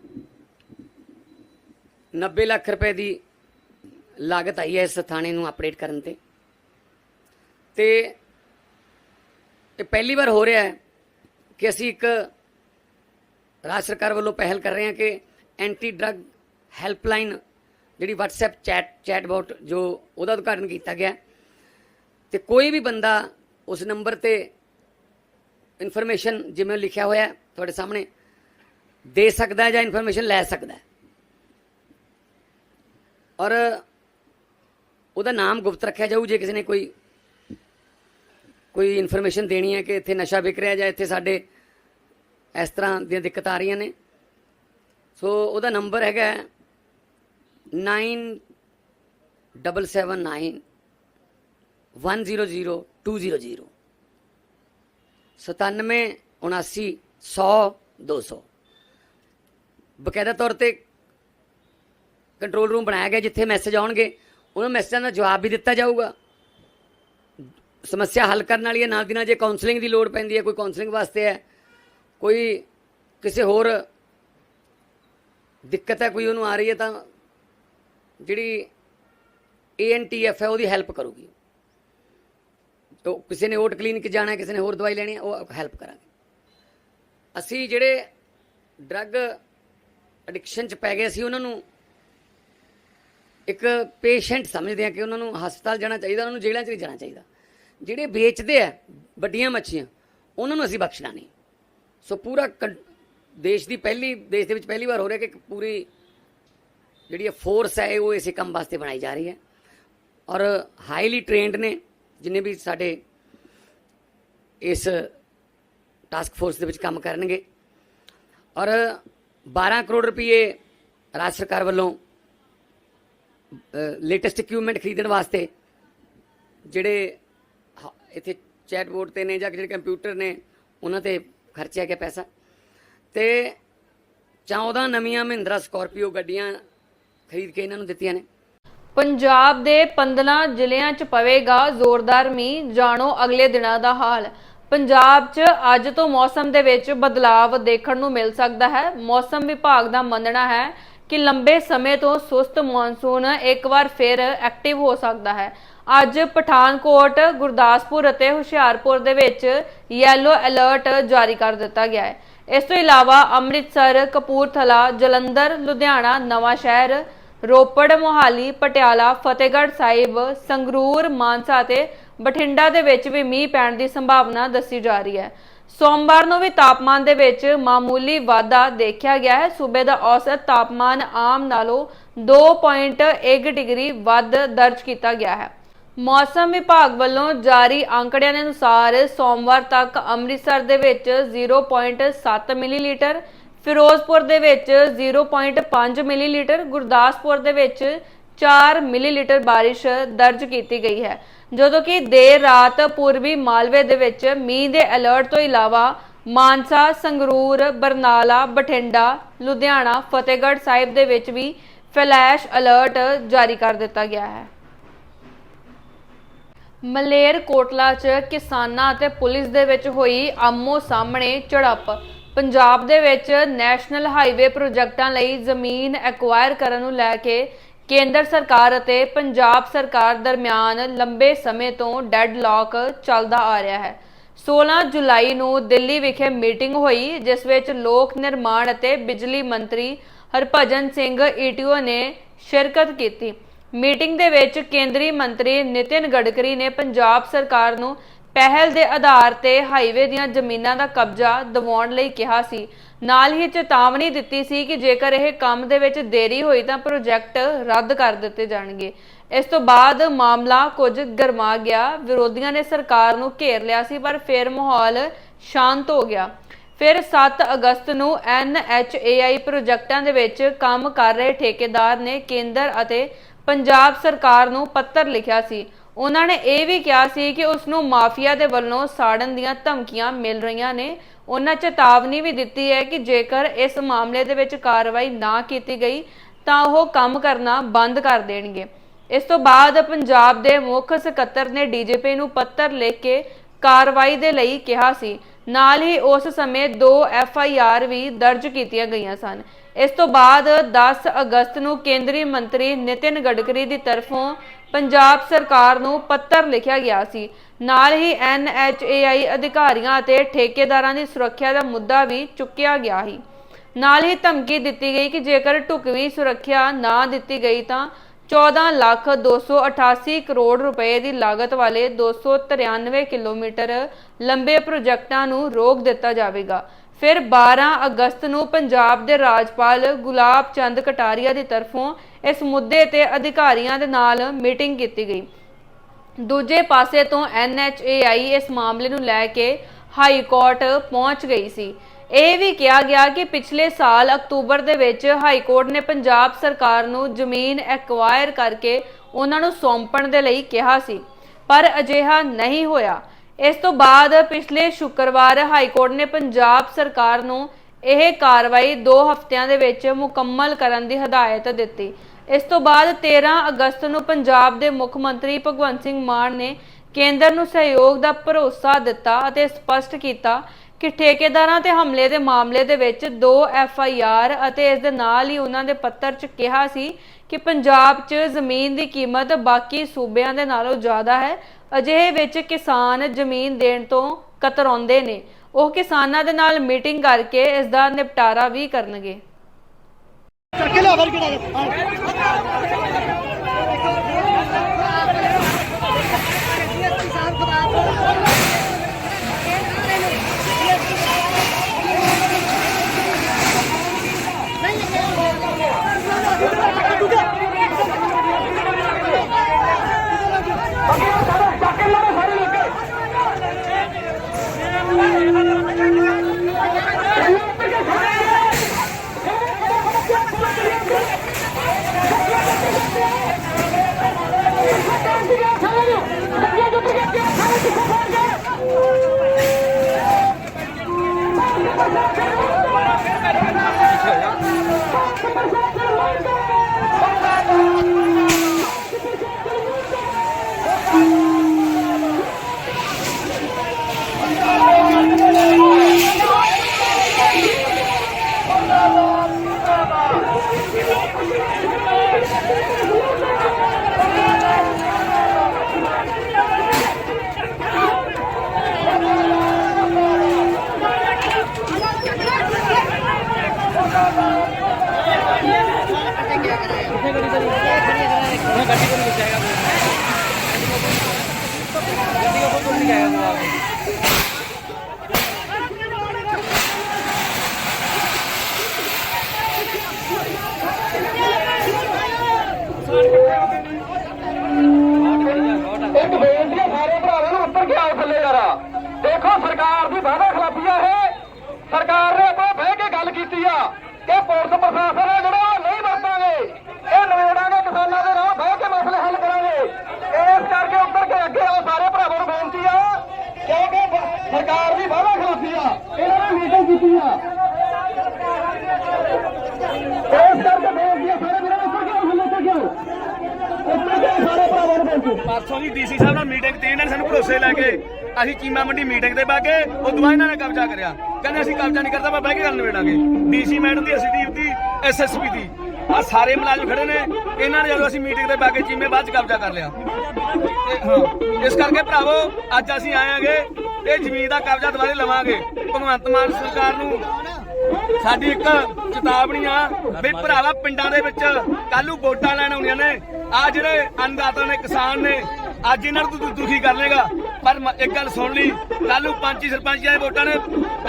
90 ਲੱਖ ਰੁਪਏ ਦੀ ਲਾਗਤ ਆਈ ਹੈ ਇਸ ਥਾਣੇ ਨੂੰ ਅਪਡੇਟ ਕਰਨ ਤੇ ਤੇ ਇਹ ਪਹਿਲੀ ਵਾਰ ਹੋ ਰਿਹਾ ਹੈ ਕਿ ਅਸੀਂ ਇੱਕ ਰਾਜ ਸਰਕਾਰ ਵੱਲੋਂ ਪਹਿਲ ਕਰ ਰਹੇ ਹਾਂ ਕਿ ਐਂਟੀ ਡਰੱਗ ਹੈਲਪਲਾਈਨ ਜਿਹੜੀ WhatsApp ਚੈਟ ਚੈਟਬੋਟ ਜੋ ਉਹਦਾ ਉਦਘਾਟਨ ਕੀਤਾ ਗਿਆ ਹੈ। ਤੇ ਕੋਈ ਵੀ ਬੰਦਾ ਉਸ ਨੰਬਰ ਤੇ ਇਨਫੋਰਮੇਸ਼ਨ ਜਿਵੇਂ ਲਿਖਿਆ ਹੋਇਆ ਤੁਹਾਡੇ ਸਾਹਮਣੇ ਦੇ ਸਕਦਾ ਹੈ ਜਾਂ ਇਨਫੋਰਮੇਸ਼ਨ ਲੈ ਸਕਦਾ ਹੈ ਔਰ ਉਹਦਾ ਨਾਮ ਗੁਪਤ ਰੱਖਿਆ ਜਾਊ ਜੇ ਕਿਸੇ ਨੇ ਕੋਈ ਕੋਈ ਇਨਫੋਰਮੇਸ਼ਨ ਦੇਣੀ ਹੈ ਕਿ ਇੱਥੇ ਨਸ਼ਾ ਵਿਕ ਰਿਹਾ ਜਾਂ ਇੱਥੇ ਸਾਡੇ ਇਸ ਤਰ੍ਹਾਂ ਦੀਆਂ ਦਿੱਕਤਾਂ ਆ ਰਹੀਆਂ ਨੇ। ਸੋ ਉਹਦਾ ਨੰਬਰ ਹੈਗਾ 9779 100 200 97 79 100 200 ਬਕਾਇਦਾ ਤੌਰ ਤੇ ਕੰਟਰੋਲ ਰੂਮ ਬਣਾਇਆ ਗਿਆ ਜਿੱਥੇ ਮੈਸੇਜ ਆਉਣਗੇ, ਉਹਨਾਂ ਮੈਸੇਜਾਂ ਦਾ ਜਵਾਬ ਵੀ ਦਿੱਤਾ ਜਾਊਗਾ। ਸਮੱਸਿਆ ਹੱਲ ਕਰਨ ਵਾਲੀ ਹੈ, ਨਾਲ ਦੀ ਨਾਲ ਜੇ ਕਾਉਂਸਲਿੰਗ ਦੀ ਲੋੜ ਪੈਂਦੀ ਹੈ, ਕੋਈ ਕਾਉਂਸਲਿੰਗ ਵਾਸਤੇ ਹੈ, ਕੋਈ ਕਿਸੇ ਹੋਰ ਦਿੱਕਤ ਹੈ, ਕੋਈ ਉਹਨੂੰ ਆ ਰਹੀ ਹੈ, ਤਾਂ ਜਿਹੜੀ ਏਐਨਟੀਐਫ ਹੈ, ਉਹਦੀ ਹੈਲਪ ਕਰੂਗੀ। ਤੋ ਕਿਸੇ ਨੇ ਓਟ ਕਲੀਨਿਕ ਜਾਣਾ ਹੈ, ਕਿਸੇ ਨੇ ਹੋਰ ਦਵਾਈ ਲੈਣੀ ਹੈ, ਉਹ ਹੈਲਪ ਕਰਾਂਗੇ। ਅਸੀਂ ਜਿਹੜੇ ਡਰੱਗ ਐਡਿਕਸ਼ਨ ਚ ਪੈ ਗਏ ਸੀ ਉਹਨਾਂ ਨੂੰ ਇੱਕ ਪੇਸ਼ੈਂਟ ਸਮਝਦੇ ਆ ਕਿ ਉਹਨਾਂ ਨੂੰ ਹਸਪਤਾਲ ਜਾਣਾ ਚਾਹੀਦਾ, ਉਹਨਾਂ ਨੂੰ ਜੇਲ੍ਹਾਂ 'ਚ ਨਹੀਂ ਜਾਣਾ ਚਾਹੀਦਾ। ਜਿਹੜੇ ਵੇਚਦੇ ਆ, ਵੱਡੀਆਂ ਮੱਛੀਆਂ, ਉਹਨਾਂ ਨੂੰ ਅਸੀਂ ਬਖਸ਼ਣਾ ਨਹੀਂ। ਸੋ ਪੂਰਾ ਕੰ- ਦੇਸ਼ ਦੀ ਪਹਿਲੀ, ਦੇਸ਼ ਦੇ ਵਿੱਚ ਪਹਿਲੀ ਵਾਰ ਹੋ ਰਿਹਾ ਕਿ ਇੱਕ ਪੂਰੀ ਜਿਹੜੀ ਫੋਰਸ ਹੈ, ਉਹ ਇਸੇ ਕੰਮ ਵਾਸਤੇ ਬਣਾਈ ਜਾ ਰਹੀ ਹੈ। ਔਰ ਹਾਈਲੀ ਟ੍ਰੇਨਡ ਨੇ, ਜਿੰਨੇ ਵੀ ਸਾਡੇ ਇਸ ਟਾਸਕ ਫੋਰਸ ਦੇ ਵਿੱਚ ਕੰਮ ਕਰਨਗੇ। ਔਰ 12 ਕਰੋੜ ਰੁਪਏ ਰਾਜ ਸਰਕਾਰ ਵੱਲੋਂ ਲੇਟੈਸਟ ਇਕਵਿਪਮੈਂਟ ਖਰੀਦਣ ਵਾਸਤੇ ਜਿਹੜੇ ਇੱਥੇ ਚੈਟ ਤੇ ਨੇ ਜਾਂ ਜਿਹੜੇ ਕੰਪਿਊਟਰ ਨੇ, ਉਹਨਾਂ ਤੇ ਖਰਚਿਆ ਗਿਆ ਪੈਸਾ। ਤੇ 14 ਨਵੀਆਂ ਮਹਿੰਦਰਾ ਸਕਾਰਪੀਓ ਗੱਡੀਆਂ ਖਰੀਦ ਕੇ ਇਹਨਾਂ ਨੂੰ ਦਿੱਤੀਆਂ ਨੇ। ਪੰਜਾਬ ਦੇ 15 ਜ਼ਿਲ੍ਹਿਆਂ 'ਚ ਪਵੇਗਾ ਜ਼ੋਰਦਾਰ ਮੀਂਹ, ਜਾਣੋ ਅਗਲੇ ਦਿਨਾਂ ਦਾ ਹਾਲ। ਪੰਜਾਬ 'ਚ ਅੱਜ ਤੋਂ ਮੌਸਮ ਦੇ ਵਿੱਚ ਬਦਲਾਵ ਦੇਖਣ ਨੂੰ ਮਿਲ ਸਕਦਾ ਹੈ। ਮੌਸਮ ਵਿਭਾਗ ਦਾ ਮੰਨਣਾ ਹੈ ਕਿ ਲੰਬੇ ਸਮੇਂ ਤੋਂ ਸੁਸਤ ਮੌਨਸੂਨ ਇੱਕ ਵਾਰ ਫਿਰ ਐਕਟਿਵ ਹੋ ਸਕਦਾ ਹੈ। ਅੱਜ ਪਠਾਨਕੋਟ, ਗੁਰਦਾਸਪੁਰ ਅਤੇ ਹੁਸ਼ਿਆਰਪੁਰ ਦੇ ਵਿੱਚ ਯੈਲੋ ਅਲਰਟ ਜਾਰੀ ਕਰ ਦਿੱਤਾ ਗਿਆ ਹੈ। ਇਸ ਤੋਂ ਇਲਾਵਾ ਅੰਮ੍ਰਿਤਸਰ, ਕਪੂਰਥਲਾ, ਜਲੰਧਰ, ਲੁਧਿਆਣਾ, ਨਵਾਂ ਸ਼ਹਿਰ, ਰੋਪੜ, ਮੋਹਾਲੀ, ਪਟਿਆਲਾ, ਫਤਿਹਗੜ੍ਹ ਸਾਹਿਬ, ਸੰਗਰੂਰ, ਮਾਨਸਾ ਅਤੇ ਬਠਿੰਡਾ ਦੇ ਵਿੱਚ ਵੀ ਮੀਂਹ ਪੈਣ ਦੀ ਸੰਭਾਵਨਾ ਦੱਸੀ ਜਾ ਰਹੀ ਹੈ। ਸੋਮਵਾਰ ਨੂੰ ਵੀ ਤਾਪਮਾਨ ਦੇ ਵਿੱਚ ਮਾਮੂਲੀ ਵਾਧਾ ਦੇਖਿਆ ਗਿਆ ਹੈ। ਸੂਬੇ ਦਾ ਔਸਤ ਤਾਪਮਾਨ ਆਮ ਨਾਲੋਂ 2.1 ਡਿਗਰੀ ਵੱਧ ਦਰਜ ਕੀਤਾ ਗਿਆ ਹੈ। ਮੌਸਮ ਵਿਭਾਗ ਵੱਲੋਂ ਜਾਰੀ ਅੰਕੜਿਆਂ ਦੇ ਅਨੁਸਾਰ ਸੋਮਵਾਰ ਤੱਕ ਅੰਮ੍ਰਿਤਸਰ ਦੇ ਵਿੱਚ 0.7 ਮਿਲੀਲੀਟਰ, ਫਿਰੋਜ਼ਪੁਰ ਦੇ ਵਿੱਚ 0.5 ਮਿਲੀਲੀਟਰ, ਗੁਰਦਾਸਪੁਰ ਦੇ ਵਿੱਚ 4 ਮਿਲੀਲੀਟਰ ਬਾਰਿਸ਼ ਦਰਜ ਕੀਤੀ ਗਈ ਹੈ। ਜਦੋਂ ਕਿ ਦੇਰ ਰਾਤ ਪੂਰਬੀ ਮਾਲਵੇ ਦੇ ਵਿੱਚ ਮੀਂਹ ਦੇ ਅਲਰਟ ਤੋਂ ਇਲਾਵਾ ਮਾਨਸਾ, ਸੰਗਰੂਰ, ਬਰਨਾਲਾ, ਬਠਿੰਡਾ, ਲੁਧਿਆਣਾ, ਫਤਿਹਗੜ੍ਹ ਸਾਹਿਬ ਦੇ ਵਿੱਚ ਵੀ ਫਲੈਸ਼ ਅਲਰਟ ਜਾਰੀ ਕਰ ਦਿੱਤਾ ਗਿਆ ਹੈ। ਮਲੇਰ ਕੋਟਲਾ 'ਚ ਕਿਸਾਨਾਂ ਅਤੇ ਪੁਲਿਸ ਦੇ ਵਿੱਚ ਹੋਈ ਆਮੋ ਸਾਹਮਣੇ ਝੜਪ। ਪੰਜਾਬ ਦੇ ਵਿੱਚ ਨੈਸ਼ਨਲ ਹਾਈਵੇ ਪ੍ਰੋਜੈਕਟਾਂ ਲਈ ਜ਼ਮੀਨ ਐਕਵਾਇਰ ਕਰਨ ਨੂੰ ਲੈ ਕੇ ਕੇਂਦਰ ਸਰਕਾਰ ਅਤੇ ਪੰਜਾਬ ਸਰਕਾਰ ਦਰਮਿਆਨ ਲੰਬੇ ਸਮੇਂ ਤੋਂ ਡੈਡਲੌਕ ਚੱਲਦਾ ਆ ਰਿਹਾ ਹੈ। 16 ਜੁਲਾਈ ਨੂੰ ਦਿੱਲੀ ਵਿਖੇ ਮੀਟਿੰਗ ਹੋਈ, ਜਿਸ ਵਿੱਚ ਲੋਕ ਨਿਰਮਾਣ ਅਤੇ ਬਿਜਲੀ ਮੰਤਰੀ ਹਰਭਜਨ ਸਿੰਘ ਈਟੀਓ ਨੇ ਸ਼ਿਰਕਤ ਕੀਤੀ। ਮੀਟਿੰਗ ਦੇ ਵਿੱਚ ਕੇਂਦਰੀ ਮੰਤਰੀ ਨਿਤਿਨ ਗਡਕਰੀ ਨੇ ਪੰਜਾਬ ਸਰਕਾਰ ਨੂੰ ਪਹਿਲ ਦੇ ਆਧਾਰ ਤੇ ਹਾਈਵੇ ਦੀਆਂ ਜ਼ਮੀਨਾਂ ਦਾ ਕਬਜ਼ਾ ਦਿਵਾਉਣ ਲਈ ਕਿਹਾ ਸੀ। ਨਾਲ ਹੀ ਚੇਤਾਵਨੀ ਦਿੱਤੀ ਸੀ ਕਿ ਜੇਕਰ ਇਹ ਕੰਮ ਦੇ ਵਿੱਚ ਦੇਰੀ ਹੋਈ ਤਾਂ ਪ੍ਰੋਜੈਕਟ ਰੱਦ ਕਰ ਦਿੱਤੇ ਜਾਣਗੇ। ਇਸ ਤੋਂ ਬਾਅਦ ਮਾਮਲਾ ਕੁਝ ਗਰਮਾ ਗਿਆ। ਵਿਰੋਧੀਆਂ ਨੇ ਸਰਕਾਰ ਨੂੰ ਘੇਰ ਲਿਆ ਸੀ, ਪਰ ਫਿਰ ਮਾਹੌਲ ਸ਼ਾਂਤ ਹੋ ਗਿਆ। ਫਿਰ 7 ਅਗਸਤ ਨੂੰ NHAI ਪ੍ਰੋਜੈਕਟਾਂ ਦੇ ਵਿੱਚ ਕੰਮ ਕਰ ਰਹੇ ਠੇਕੇਦਾਰ ਨੇ ਕੇਂਦਰ ਅਤੇ ਪੰਜਾਬ ਸਰਕਾਰ ਨੂੰ ਪੱਤਰ ਲਿਖਿਆ ਸੀ। ਉਹਨਾਂ ਨੇ ਇਹ ਵੀ ਕਿਹਾ ਸੀ ਕਿ ਉਸ ਨੂੰ ਮਾਫੀਆ ਦੇ ਵੱਲੋਂ ਸਾੜਨ ਦੀਆਂ ਧਮਕੀਆਂ ਮਿਲ ਰਹੀਆਂ ਨੇ। ਉਹਨਾਂ ਚੇਤਾਵਨੀ ਵੀ ਦਿੱਤੀ ਹੈ ਕਿ ਜੇਕਰ ਇਸ ਮਾਮਲੇ ਦੇ ਵਿੱਚ ਕਾਰਵਾਈ ਨਾ ਕੀਤੀ ਗਈ, ਤਾਂ ਉਹ ਕੰਮ ਕਰਨਾ ਬੰਦ ਕਰ ਦੇਣਗੇ। ਇਸ ਤੋਂ ਬਾਅਦ ਪੰਜਾਬ ਦੇ ਮੁੱਖ ਸਕੱਤਰ ਨੇ ਡੀਜੀਪੀ ਨੂੰ ਪੱਤਰ ਲਿਖ ਕੇ ਕਾਰਵਾਈ ਦੇ ਲਈ ਕਿਹਾ ਸੀ। ਨਾਲ ਹੀ ਉਸ ਸਮੇਂ ਦੋ ਐਫ ਆਈ ਆਰ ਵੀ ਦਰਜ ਕੀਤੀਆਂ ਗਈਆਂ ਸਨ। ਇਸ ਤੋਂ ਬਾਅਦ 10 ਅਗਸਤ ਨੂੰ ਕੇਂਦਰੀ ਮੰਤਰੀ ਨਿਤਿਨ ਗਡਕਰੀ ਦੀ ਤਰਫੋਂ ਪੰਜਾਬ ਸਰਕਾਰ ਨੂੰ ਪੱਤਰ ਲਿਖਿਆ ਗਿਆ ਸੀ। ਨਾਲ ਹੀ NHAI ਅਧਿਕਾਰੀਆਂ ਅਤੇ ਠੇਕੇਦਾਰਾਂ ਦੀ ਸੁਰੱਖਿਆ ਦਾ ਮੁੱਦਾ ਵੀ ਚੁੱਕਿਆ ਗਿਆ ਸੀ। ਨਾਲ ਹੀ ਧਮਕੀ ਦਿੱਤੀ ਗਈ ਕਿ ਜੇਕਰ ਢੁਕਵੀਂ ਸੁਰੱਖਿਆ ਨਾ ਦਿੱਤੀ ਗਈ ਤਾਂ 14 ਲੱਖ 288 ਕਰੋੜ ਰੁਪਏ ਦੀ ਲਾਗਤ ਵਾਲੇ 293 ਕਿਲੋਮੀਟਰ ਲੰਬੇ ਪ੍ਰੋਜੈਕਟਾਂ ਨੂੰ ਰੋਕ ਦਿੱਤਾ ਜਾਵੇਗਾ। ਫਿਰ 12 ਅਗਸਤ ਨੂੰ ਪੰਜਾਬ ਦੇ ਰਾਜਪਾਲ ਗੁਲਾਬ ਚੰਦ ਕਟਾਰੀਆ ਦੀ ਤਰਫੋਂ ਇਸ ਮੁੱਦੇ ਤੇ ਅਧਿਕਾਰੀਆਂ ਦੇ ਨਾਲ ਮੀਟਿੰਗ ਕੀਤੀ ਗਈ। ਦੂਜੇ ਪਾਸੇ ਤੋਂ NHAI ਇਸ ਮਾਮਲੇ ਨੂੰ ਲੈ ਕੇ ਹਾਈ ਕੋਰਟ ਪਹੁੰਚ ਗਈ ਸੀ। ਇਹ ਵੀ ਕਿਹਾ ਗਿਆ ਕਿ ਪਿਛਲੇ ਸਾਲ ਅਕਤੂਬਰ ਦੇ ਵਿੱਚ ਹਾਈ ਕੋਰਟ ਨੇ ਪੰਜਾਬ ਸਰਕਾਰ ਨੂੰ ਜ਼ਮੀਨ ਐਕਵਾਇਰ ਕਰਕੇ ਉਹਨਾਂ ਨੂੰ ਸੌਂਪਣ ਦੇ ਲਈ ਕਿਹਾ ਸੀ, ਪਰ ਅਜਿਹਾ ਨਹੀਂ ਹੋਇਆ। ਇਸ ਤੋਂ ਬਾਅਦ ਪਿਛਲੇ ਸ਼ੁੱਕਰਵਾਰ ਹਾਈ ਕੋਰਟ ਨੇ ਪੰਜਾਬ ਸਰਕਾਰ ਨੂੰ ਇਹ ਕਾਰਵਾਈ 2 ਹਫ਼ਤਿਆਂ ਦੇ ਵਿੱਚ ਮੁਕੰਮਲ ਕਰਨ ਦੀ ਹਦਾਇਤ ਦਿੱਤੀ। ਇਸ ਤੋਂ ਬਾਅਦ 13 ਅਗਸਤ ਨੂੰ ਪੰਜਾਬ ਦੇ ਮੁੱਖ ਮੰਤਰੀ ਭਗਵੰਤ ਸਿੰਘ ਮਾਨ ਨੇ ਕੇਂਦਰ ਨੂੰ ਸਹਿਯੋਗ ਦਾ ਭਰੋਸਾ ਦਿੱਤਾ ਅਤੇ ਸਪਸ਼ਟ ਕੀਤਾ ਕਿ ਠੇਕੇਦਾਰਾਂ ਤੇ ਹਮਲੇ ਦੇ ਮਾਮਲੇ ਦੇ ਵਿੱਚ ਦੋ ਐਫ ਆਈ ਆਰ ਅਤੇ ਇਸ ਦੇ ਨਾਲ ਹੀ ਉਹਨਾਂ ਦੇ ਪੱਤਰ 'ਚ ਕਿਹਾ ਸੀ ਕਿ ਪੰਜਾਬ 'ਚ ਜ਼ਮੀਨ ਦੀ ਕੀਮਤ ਬਾਕੀ ਸੂਬਿਆਂ ਦੇ ਨਾਲੋਂ ਜ਼ਿਆਦਾ ਹੈ। ਅਜਿਹੇ ਵਿੱਚ ਕਿਸਾਨ ਜ਼ਮੀਨ ਦੇਣ ਤੋਂ ਕਤਰਾਉਂਦੇ ਨੇ। ਉਹ ਕਿਸਾਨਾਂ ਦੇ ਨਾਲ ਮੀਟਿੰਗ ਕਰਕੇ ਇਸ ਦਾ ਨਿਪਟਾਰਾ ਵੀ ਕਰਨਗੇ। ਚੱਕੇ ਲਿਆ ਫਿਰ ਕਿਹੜਾ ਇੱਕ ਬੇਨਤੀ ਹੈ ਸਾਰੇ ਭਰਾਵਾਂ ਨੂੰ ਉੱਪਰ ਕੇ ਆਓ ਥੱਲੇ ਯਾਰਾ ਦੇਖੋ ਸਰਕਾਰ ਦੀ ਵਾਅਦਾ ਖਿਲਾਫੀ ਆ ਇਹ ਸਰਕਾਰ ਨੇ ਆਪਾਂ ਬਹਿ ਕੇ ਗੱਲ ਕੀਤੀ ਆ ਕਿ ਪੁਲਿਸ ਪ੍ਰਸ਼ਾਸਨ ਆ ਜਿਹੜਾ ਉਹ ਨਹੀਂ ਵਰਤਾਂਗੇ, ਇਹ ਨਵੇੜਾਂਗੇ ਕਿਸਾਨਾਂ ਦੇ ਨਾਲ ਬਹਿ ਕੇ ਮਸਲੇ ਹੱਲ ਕਰਾਂਗੇ। ਇਸ ਕਰਕੇ ਉੱਤਰ ਕੇ ਅੱਗੇ ਆਓ ਸਾਰੇ ਭਰਾਵਾਂ ਨੂੰ ਬੇਨਤੀ ਆ ਕਿਉਂਕਿ ਸਰਕਾਰ ਦੀ ਵਾਅਦਾ ਖਿਲਾਫੀ ਆ, ਇਹਨਾਂ ਨੇ ਮੀਟਿੰਗ ਕੀਤੀ ਆ। ਇਸ ਕਰਕੇ ਬੇਨਤੀ ਆ ਸਾਰੇ ਵੀਰਾਂ ਨੂੰ ਉੱਪਰ ਕੇ ਆਓ ਥੱਲੇ ਕੇ ਆਓ। ਉੱਪਰ ਕੇ ਸਾਰੇ ਭਰਾਵਾਂ ਨੂੰ ਬੇਨਤੀ। ਪਰਸੋਂ ਦੀ ਡੀਸੀ ਸਾਹਿਬ ਨਾਲ ਮੀਟਿੰਗ ਤੇ ਇਹਨਾਂ ਨੇ ਸਾਨੂੰ ਭਰੋਸੇ ਲੈ ਕੇ ਅਸੀਂ ਚੀਮਾ ਮੰਡੀ ਮੀਟਿੰਗ ਤੇ ਬਹਿ ਕੇ ਉਹ ਦੁਆ ਇਹਨਾਂ ਨੇ ਕਬਜ਼ਾ ਕਰਿਆ। ਕਹਿੰਦੇ ਅਸੀਂ ਕਬਜ਼ਾ ਨਹੀਂ ਕਰਦਾ ਮੈਂ ਬਹਿ ਕੇ ਗੱਲ ਨਿਬੇੜਾਂਗੇ। ਡੀਸੀ ਮੈਡਮ ਦੀ ਐਸਡੀਐਫ ਦੀ ਐਸਐਸਪੀ ਦੀ। ਆ ਸਾਰੇ ਮੁਲਾਜ਼ਮ ਖੜੇ ਨੇ। ਇਹਨਾਂ ਨੇ ਜਦੋਂ ਅਸੀਂ ਮੀਟਿੰਗ ਤੇ ਬਹਿ ਕੇ ਚੀਮੇ ਬਾਅਦ ਚ ਕਬਜ਼ਾ ਕਰ ਲਿਆ। ਇਸ ਕਰਕੇ ਭਰਾਵੋ, ਅੱਜ ਅਸੀਂ ਆਏ ਆਂਗੇ ਇਹ ਜ਼ਮੀਨ ਦਾ ਕਬਜ਼ਾ ਦੁਬਾਰੇ ਲਵਾਂਗੇ। ਭਗਵੰਤ ਮਾਨ ਸਰਕਾਰ ਨੂੰ ਸਾਡੀ ਇੱਕ ਚੇਤਾਵਨੀ ਆ ਵੀ ਭਰਾਵਾ, ਪਿੰਡਾਂ ਦੇ ਵਿੱਚ ਕੱਲੂ ਵੋਟਾਂ ਲੈਣ ਆਉਣੀਆਂ ਨੇ। ਆ ਜਿਹੜੇ ਅੰਨਦਾਤਾ ਨੇ, ਕਿਸਾਨ ਨੇ, ਅੱਜ ਇਹਨਾਂ ਨੂੰ ਦੁਖੀ ਕਰ ਲੇਗਾ ਪਰ ਮ- ਇੱਕ ਗੱਲ ਸੁਣ ਲਈ। ਕੱਲੂ ਪੰਚੀ ਸਰਪੰਚੀਆਂ ਦੇ ਵੋਟਾਂ ਨੇ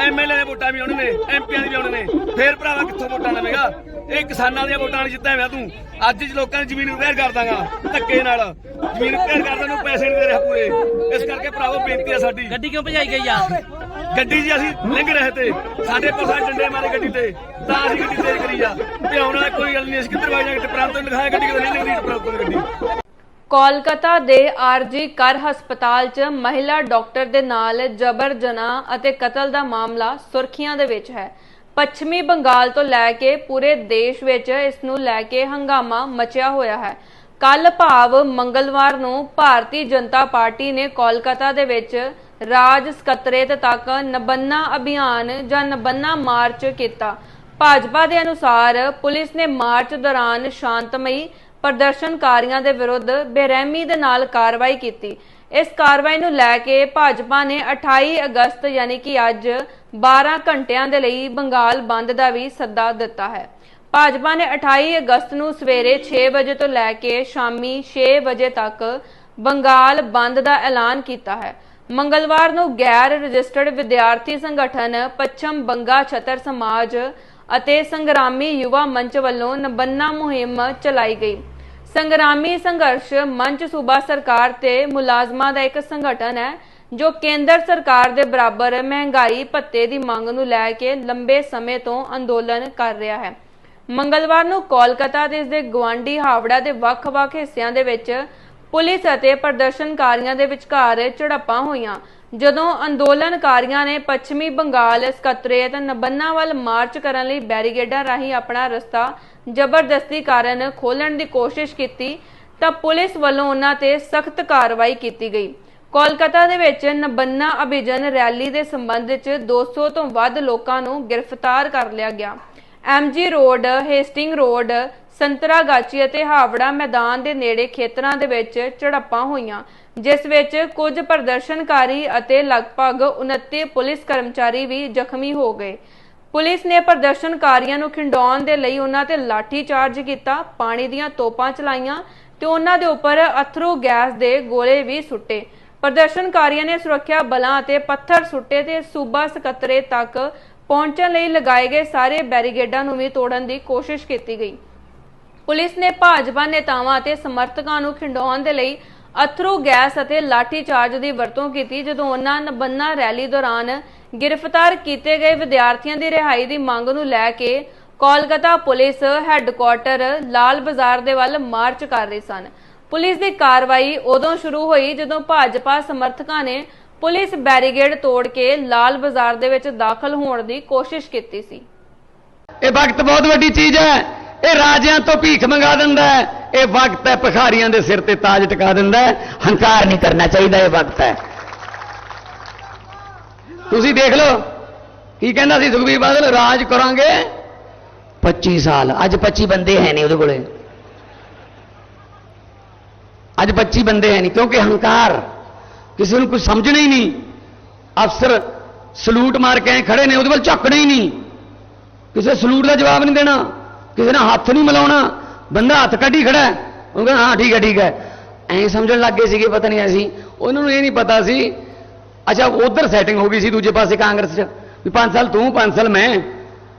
ਐਮਐਲਏ ਦੇ ਵੋਟਾਂ ਵੀ ਆਉਣੀਆਂ ਨੇ ਐਮਪੀਆਂ ਦੀ ਵੀ ਆਉਣੀਆਂ ਨੇ ਫੇਰ ਭਰਾਵਾ ਕਿੱਥੋਂ ਵੋਟਾਂ ਲਵੇਗਾ ਇਹ ਕਿਸਾਨਾਂ ਦੀਆਂ ਵੋਟਾਂ ਨਾਲ ਜਿੱਤਿਆ ਹੋਇਆ ਤੂੰ। ਅੱਜ ਚ ਲੋਕਾਂ ਦੀ ਜ਼ਮੀਨ ਰਿਪੇਅਰ ਕਰ ਦਾਂਗਾ ਧੱਕੇ ਨਾਲ। ਜ਼ਮੀਨ ਰਿਪੇਅਰ ਕਰਦਾ ਨੂੰ ਪੈਸੇ ਨਹੀਂ ਦੇ ਰਿਹਾ ਪੂਰੇ। ਇਸ ਕਰਕੇ ਭਰਾਵੋ ਬੇਨਤੀ ਆ ਸਾਡੀ। ਗੱਡੀ ਕਿਉਂ ਭਜਾਈ ਗਈ ਆ? ਗੱਡੀ 'ਚ ਅਸੀਂ ਲੰਘ ਰਹੇ ਤੇ। ਸਾਡੇ ਸਾਡੇ ਡੰਡੇ ਮਾਰੇ ਗੱਡੀ ਤੇ। ਤਾਂ ਅਸੀਂ ਗੱਡੀ ਤੇਜ਼ ਕਰੀ ਜਾ ਤੇ ਆਉਣ ਵਾਲਾ ਕੋਈ ਗੱਲ ਨਹੀਂ ਅਸੀਂ ਕਿੱਧਰ ਵਾਜਾਂਗੇ ਟਿਪਰਾਂ ਤੋਂ ਲਿਖਾਇਆ ਗੱਡੀ ਕਿਤੇ ਨਹੀਂ ਲੱਗਦੀ ਟਿਪਰਾਂ ਤੋਂ ਗੱਡੀ। ਕੋਲਕਾਤਾ ਦੇ ਆਰਜੀ ਕਰ ਹਸਪਤਾਲ 'ਚ ਮਹਿਲਾ ਡਾਕਟਰ ਦੇ ਨਾਲ ਜਬਰ ਜਨਾਹ ਅਤੇ ਕਤਲ ਦਾ ਮਾਮਲਾ ਸੁਰਖੀਆਂ ਦੇ ਵਿੱਚ ਹੈ। ਪੱਛਮੀ ਬੰਗਾਲ ਤੋਂ ਲੈ ਕੇ ਪੂਰੇ ਦੇਸ਼ ਵਿੱਚ ਇਸ ਨੂੰ ਲੈ ਕੇ ਹੰਗਾਮਾ ਮਚਿਆ ਹੋਇਆ ਹੈ। ਕੱਲ ਭਾਵ ਮੰਗਲਵਾਰ ਨੂੰ ਭਾਰਤੀ ਜਨਤਾ ਪਾਰਟੀ ਨੇ ਕੋਲਕਾਤਾ ਦੇ ਵਿੱਚ ਰਾਜ ਸਕੱਤਰੇਤ ਤੱਕ ਨਬੰਨਾ ਅਭਿਆਨ ਜਾਂ ਨਬੰਨਾ ਮਾਰਚ ਕੀਤਾ। ਭਾਜਪਾ ਦੇ ਅਨੁਸਾਰ ਪੁਲਿਸ ਨੇ ਮਾਰਚ ਦੌਰਾਨ ਸ਼ਾਂਤਮਈ ਪ੍ਰਦਰਸ਼ਨਕਾਰੀਆਂ ਦੇ ਵਿਰੁੱਧ ਬੇਰਹਿਮੀ ਦੇ ਨਾਲ ਕਾਰਵਾਈ ਕੀਤੀ। ਇਸ ਕਾਰਵਾਈ ਨੂੰ ਲੈ ਕੇ ਭਾਜਪਾ ਨੇ 28 ਅਗਸਤ ਯਾਨੀ ਕਿ ਅੱਜ 12 ਘੰਟਿਆਂ ਦੇ ਲਈ ਬੰਗਾਲ ਬੰਦ ਦਾ ਵੀ ਸੱਦਾ ਦਿੱਤਾ ਹੈ। ਭਾਜਪਾ ਨੇ 28 ਅਗਸਤ ਨੂੰ ਸਵੇਰੇ 6 ਵਜੇ ਤੋਂ ਲੈ ਕੇ ਸ਼ਾਮੀ 6 ਵਜੇ ਤੱਕ ਬੰਗਾਲ ਬੰਦ ਦਾ ਐਲਾਨ ਕੀਤਾ ਹੈ। ਮੰਗਲਵਾਰ ਨੂੰ ਗੈਰ ਰਜਿਸਟਰਡ ਵਿਦਿਆਰਥੀ ਸੰਗਠਨ ਪੱਛਮ ਬੰਗਾ ਛਤਰ ਸਮਾਜ ਅਤੇ ਸੰਗਰਾਮੀ ਯੁਵਾ ਮੰਚ ਵੱਲੋਂ ਨਬੰਨਾ ਮੁਹਿੰਮ ਚਲਾਈ ਗਈ। ਸੰਗਰਾਮੀ ਸੰਘਰਸ਼ ਮੰਚ ਸੂਬਾ ਸਰਕਾਰ ਤੇ ਮੁਲਾਜ਼ਮਾਂ ਦਾ ਇੱਕ ਸੰਗਠਨ ਹੈ, ਜੋ ਕੇਂਦਰ ਸਰਕਾਰ ਦੇ ਬਰਾਬਰ ਮਹਿੰਗਾਈ ਭੱਤੇ ਦੀ ਮੰਗ ਨੂੰ ਲੈ ਕੇ ਲੰਬੇ ਸਮੇਂ ਤੋਂ ਅੰਦੋਲਨ ਕਰ ਰਿਹਾ ਹੈ। ਮੰਗਲਵਾਰ ਨੂੰ ਕੋਲਕਾਤਾ ਦੇ ਇਸ ਦੇ ਗਵਾਂਡੀ ਹਾਵੜਾ ਦੇ ਵੱਖ-ਵੱਖ ਹਿੱਸਿਆਂ ਦੇ ਵਿੱਚ ਪੁਲਿਸ ਅਤੇ ਪ੍ਰਦਰਸ਼ਨਕਾਰੀਆਂ ਦੇ ਵਿਚਕਾਰ ਝੜਪਾਂ ਹੋਈਆਂ। ਜਦੋਂ ਅੰਦੋਲਨਕਾਰੀਆਂ ਨੇ ਪੱਛਮੀ ਬੰਗਾਲ ਸਕੱਤਰੇਤ ਨਬੰਨਾ ਵੱਲ ਮਾਰਚ ਕਰਨ ਲਈ ਬੈਰੀਗੇਡਾਂ ਰਾਹੀਂ ਆਪਣਾ ਰਸਤਾ ਜ਼ਬਰਦਸਤੀ ਕਾਰਨ ਖੋਲਣ ਦੀ ਕੋਸ਼ਿਸ਼ ਕੀਤੀ, ਤਾਂ ਪੁਲਿਸ ਵੱਲੋਂ ਉਹਨਾਂ ਤੇ ਸਖਤ ਕਾਰਵਾਈ ਕੀਤੀ ਗਈ। ਕੋਲਕਾਤਾ ਦੇ ਵਿੱਚ ਨਬੰਨਾ ਅਭਿਜਨ ਰੈਲੀ ਦੇ ਸੰਬੰਧ ਵਿੱਚ 200 ਤੋਂ ਵੱਧ ਲੋਕਾਂ ਨੂੰ ਗ੍ਰਿਫਤਾਰ ਕਰ ਲਿਆ ਗਿਆ। MG road, Hasting road Santragachi ਅਤੇ ਹਾਵੜਾ ਮੈਦਾਨ ਦੇ ਨੇੜੇ ਖੇਤਰਾਂ ਦੇ ਵਿੱਚ ਝੜਪਾਂ ਹੋਈਆਂ, ਜਿਸ ਵਿੱਚ ਕੁਝ ਪ੍ਰਦਰਸ਼ਨਕਾਰੀ ਅਤੇ ਲਗਭਗ 29 ਪੁਲਿਸ ਕਰਮਚਾਰੀ ਵੀ ਜ਼ਖਮੀ ਹੋ ਗਏ। ਪੁਲਿਸ ਨੇ ਪ੍ਰਦਰਸ਼ਨਕਾਰੀਆਂ ਨੂੰ ਖਿੰਡਾਉਣ ਦੇ ਲਈ ਉਹਨਾਂ ਤੇ ਲਾਠੀ ਚਾਰਜ ਕੀਤਾ, ਪਾਣੀ ਦੀਆਂ ਤੋਪਾਂ ਚਲਾਈਆਂ ਤੇ ਉਹਨਾਂ ਦੇ ਉੱਪਰ ਅਥਰੂ ਗੈਸ ਦੇ ਗੋਲੇ ਵੀ ਸੁੱਟੇ। ਪ੍ਰਦਰਸ਼ਨਕਾਰੀਆਂ ਨੇ ਸੁਰੱਖਿਆ ਬਲਾਂ ਅਤੇ ਪੱਥਰ ਸੁੱਟੇ ਤੇ ਸੂਬਾ ਸਕੱਤਰੇ ਤੱਕ ਪਹੁੰਚਣ ਲਈ ਲਗਾਏ ਗਏ ਸਾਰੇ ਬੈਰੀਗੇਡਾਂ ਨੂੰ ਵੀ ਤੋੜਨ ਦੀ ਕੋਸ਼ਿਸ਼ ਕੀਤੀ ਗਈ। ਪੁਲਿਸ ਨੇ ਭਾਜਪਾ ਨੇਤਾਵਾਂ ਅਤੇ ਸਮਰਥਕਾਂ ਨੂੰ ਖਿੰਡਾਉਣ ਦੇ ਲਈ ਅਥਰੂ ਗੈਸ ਅਤੇ ਲਾਠੀ ਚਾਰਜ ਦੀ ਵਰਤੋਂ ਕੀਤੀ, ਜਦੋਂ ਉਹਨਾਂ ਨਬੰਨਾ ਰੈਲੀ ਦੌਰਾਨ ਗ੍ਰਿਫਤਾਰ ਕੀਤੇ ਗਏ ਵਿਦਿਆਰਥੀਆਂ ਦੀ ਰਿਹਾਈ ਦੀ ਮੰਗ ਨੂੰ ਲੈ ਕੇ ਕੋਲਕਾਤਾ ਪੁਲਿਸ ਹੈੱਡਕੁਆਰਟਰ ਲਾਲ ਬਾਜ਼ਾਰ ਦੇ ਵੱਲ ਮਾਰਚ ਕਰ ਰਹੀ ਸਨ। ਪੁਲਿਸ ਦੀ ਕਾਰਵਾਈ ਉਦੋਂ ਸ਼ੁਰੂ ਹੋਈ, ਜਦੋਂ ਭਾਜਪਾ ਸਮਰਥਕਾਂ ਨੇ ਪੁਲਿਸ ਬੈਰੀਗੇਡ ਤੋੜ ਕੇ ਲਾਲ ਬਾਜ਼ਾਰ ਦੇ ਵਿੱਚ ਦਾਖਲ ਹੋਣ ਦੀ ਕੋਸ਼ਿਸ਼ ਕੀਤੀ ਸੀ। ਇਹ ਵਕਤ ਬਹੁਤ ਵੱਡੀ ਚੀਜ਼ ਹੈ। ਇਹ ਰਾਜਿਆਂ ਤੋਂ ਭੀਖ ਮੰਗਾ ਦਿੰਦਾ ਹੈ। ਇਹ ਵਕਤ ਹੈ, ਭਿਖਾਰੀਆਂ ਦੇ ਸਿਰ ਤੇ ਤਾਜ ਟਿਕਾ ਦਿੰਦਾ ਹੈ। ਹੰਕਾਰ ਨਹੀਂ ਕਰਨਾ ਚਾਹੀਦਾ ਇਹ ਵਕਤ ਹੈ। ਤੁਸੀਂ ਦੇਖ ਲਓ, ਕੀ ਕਹਿੰਦਾ ਸੀ ਸੁਖਬੀਰ ਬਾਦਲ? ਰਾਜ ਕਰਾਂਗੇ। 25 ਸਾਲ, ਅੱਜ 25 ਬੰਦੇ ਹੈ ਨਹੀਂ ਉਹਦੇ ਕੋਲੇ। ਅੱਜ 25 ਬੰਦੇ ਹੈ ਨਹੀਂ, ਕਿਉਂਕਿ ਹੰਕਾਰ, ਕਿਸੇ ਨੂੰ ਕੁਝ ਸਮਝਣਾ ਹੀ ਨਹੀਂ। ਅਫਸਰ ਸਲੂਟ ਮਾਰ ਕੇ ਖੜੇ ਨੇ, ਉਹਦੇ ਵੱਲ ਝੱਕਣਾ ਹੀ ਨਹੀਂ। ਕਿਸੇ ਸਲੂਟ ਦਾ ਜਵਾਬ ਨਹੀਂ ਦੇਣਾ। ਕਿਸੇ ਨਾਲ ਹੱਥ ਨਹੀਂ ਮਿਲਾਉਣਾ, ਬੰਦਾ ਹੱਥ ਕੱਢੀ ਖੜਾ ਉਹ ਕਹਿੰਦਾ, ਹਾਂ, ਠੀਕ ਹੈ ਠੀਕ ਹੈ। ਐਂ ਸਮਝਣ ਲੱਗ ਗਏ ਸੀਗੇ ਪਤਾ ਨਹੀਂ ਅਸੀਂ। ਉਹਨਾਂ ਨੂੰ ਇਹ ਨਹੀਂ ਪਤਾ ਸੀ, ਅੱਛਾ, ਉਧਰ ਸੈਟਿੰਗ ਹੋ ਗਈ ਸੀ ਦੂਜੇ ਪਾਸੇ ਕਾਂਗਰਸ 'ਚ, ਵੀ 5 ਸਾਲ ਤੂੰ 5 ਸਾਲ ਮੈਂ।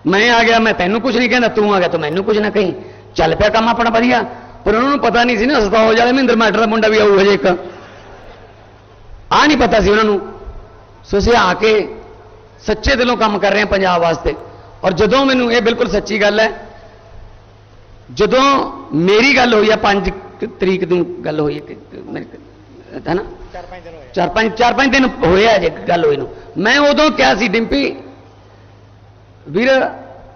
ਮੈਂ ਆ ਗਿਆ, ਮੈਂ ਤੈਨੂੰ ਕੁਝ ਨਹੀਂ ਕਹਿੰਦਾ, ਤੂੰ ਆ ਗਿਆ ਤੂੰ ਮੈਨੂੰ ਕੁਝ ਨਾ ਕਹੀਂ। ਚੱਲ ਪਿਆ ਕੰਮ ਆਪਣਾ ਵਧੀਆ। ਪਰ ਉਹਨਾਂ ਨੂੰ ਪਤਾ ਨਹੀਂ ਸੀ ਨਾ ਸਤੌਜ ਵਾਲੇ ਮਹਿੰਦਰ ਮਾਟਰ ਦਾ ਮੁੰਡਾ ਵੀ ਆਊ ਹਜੇ ਇੱਕ। ਆ ਨਹੀਂ ਪਤਾ ਸੀ ਉਹਨਾਂ ਨੂੰ। ਸੋ ਅਸੀਂ ਆ ਕੇ ਸੱਚੇ ਦਿਲੋਂ ਕੰਮ ਕਰ ਰਹੇ ਹਾਂ ਪੰਜਾਬ ਵਾਸਤੇ। ਔਰ ਜਦੋਂ ਮੈਨੂੰ ਇਹ ਬਿਲਕੁਲ ਸੱਚੀ ਗੱਲ ਹੈ ਜਦੋਂ ਮੇਰੀ ਗੱਲ ਹੋਈ ਆ 5 ਤਰੀਕ ਨੂੰ ਗੱਲ ਹੋਈ ਹੈ ਨਾ ਚਾਰ ਪੰਜ ਚਾਰ ਪੰਜ ਦਿਨ ਹੋਏ ਆ ਜੇ ਗੱਲ ਹੋਈ ਨੂੰ। ਮੈਂ ਉਦੋਂ ਕਿਹਾ ਸੀ ਡਿੰਪੀ ਵੀਰ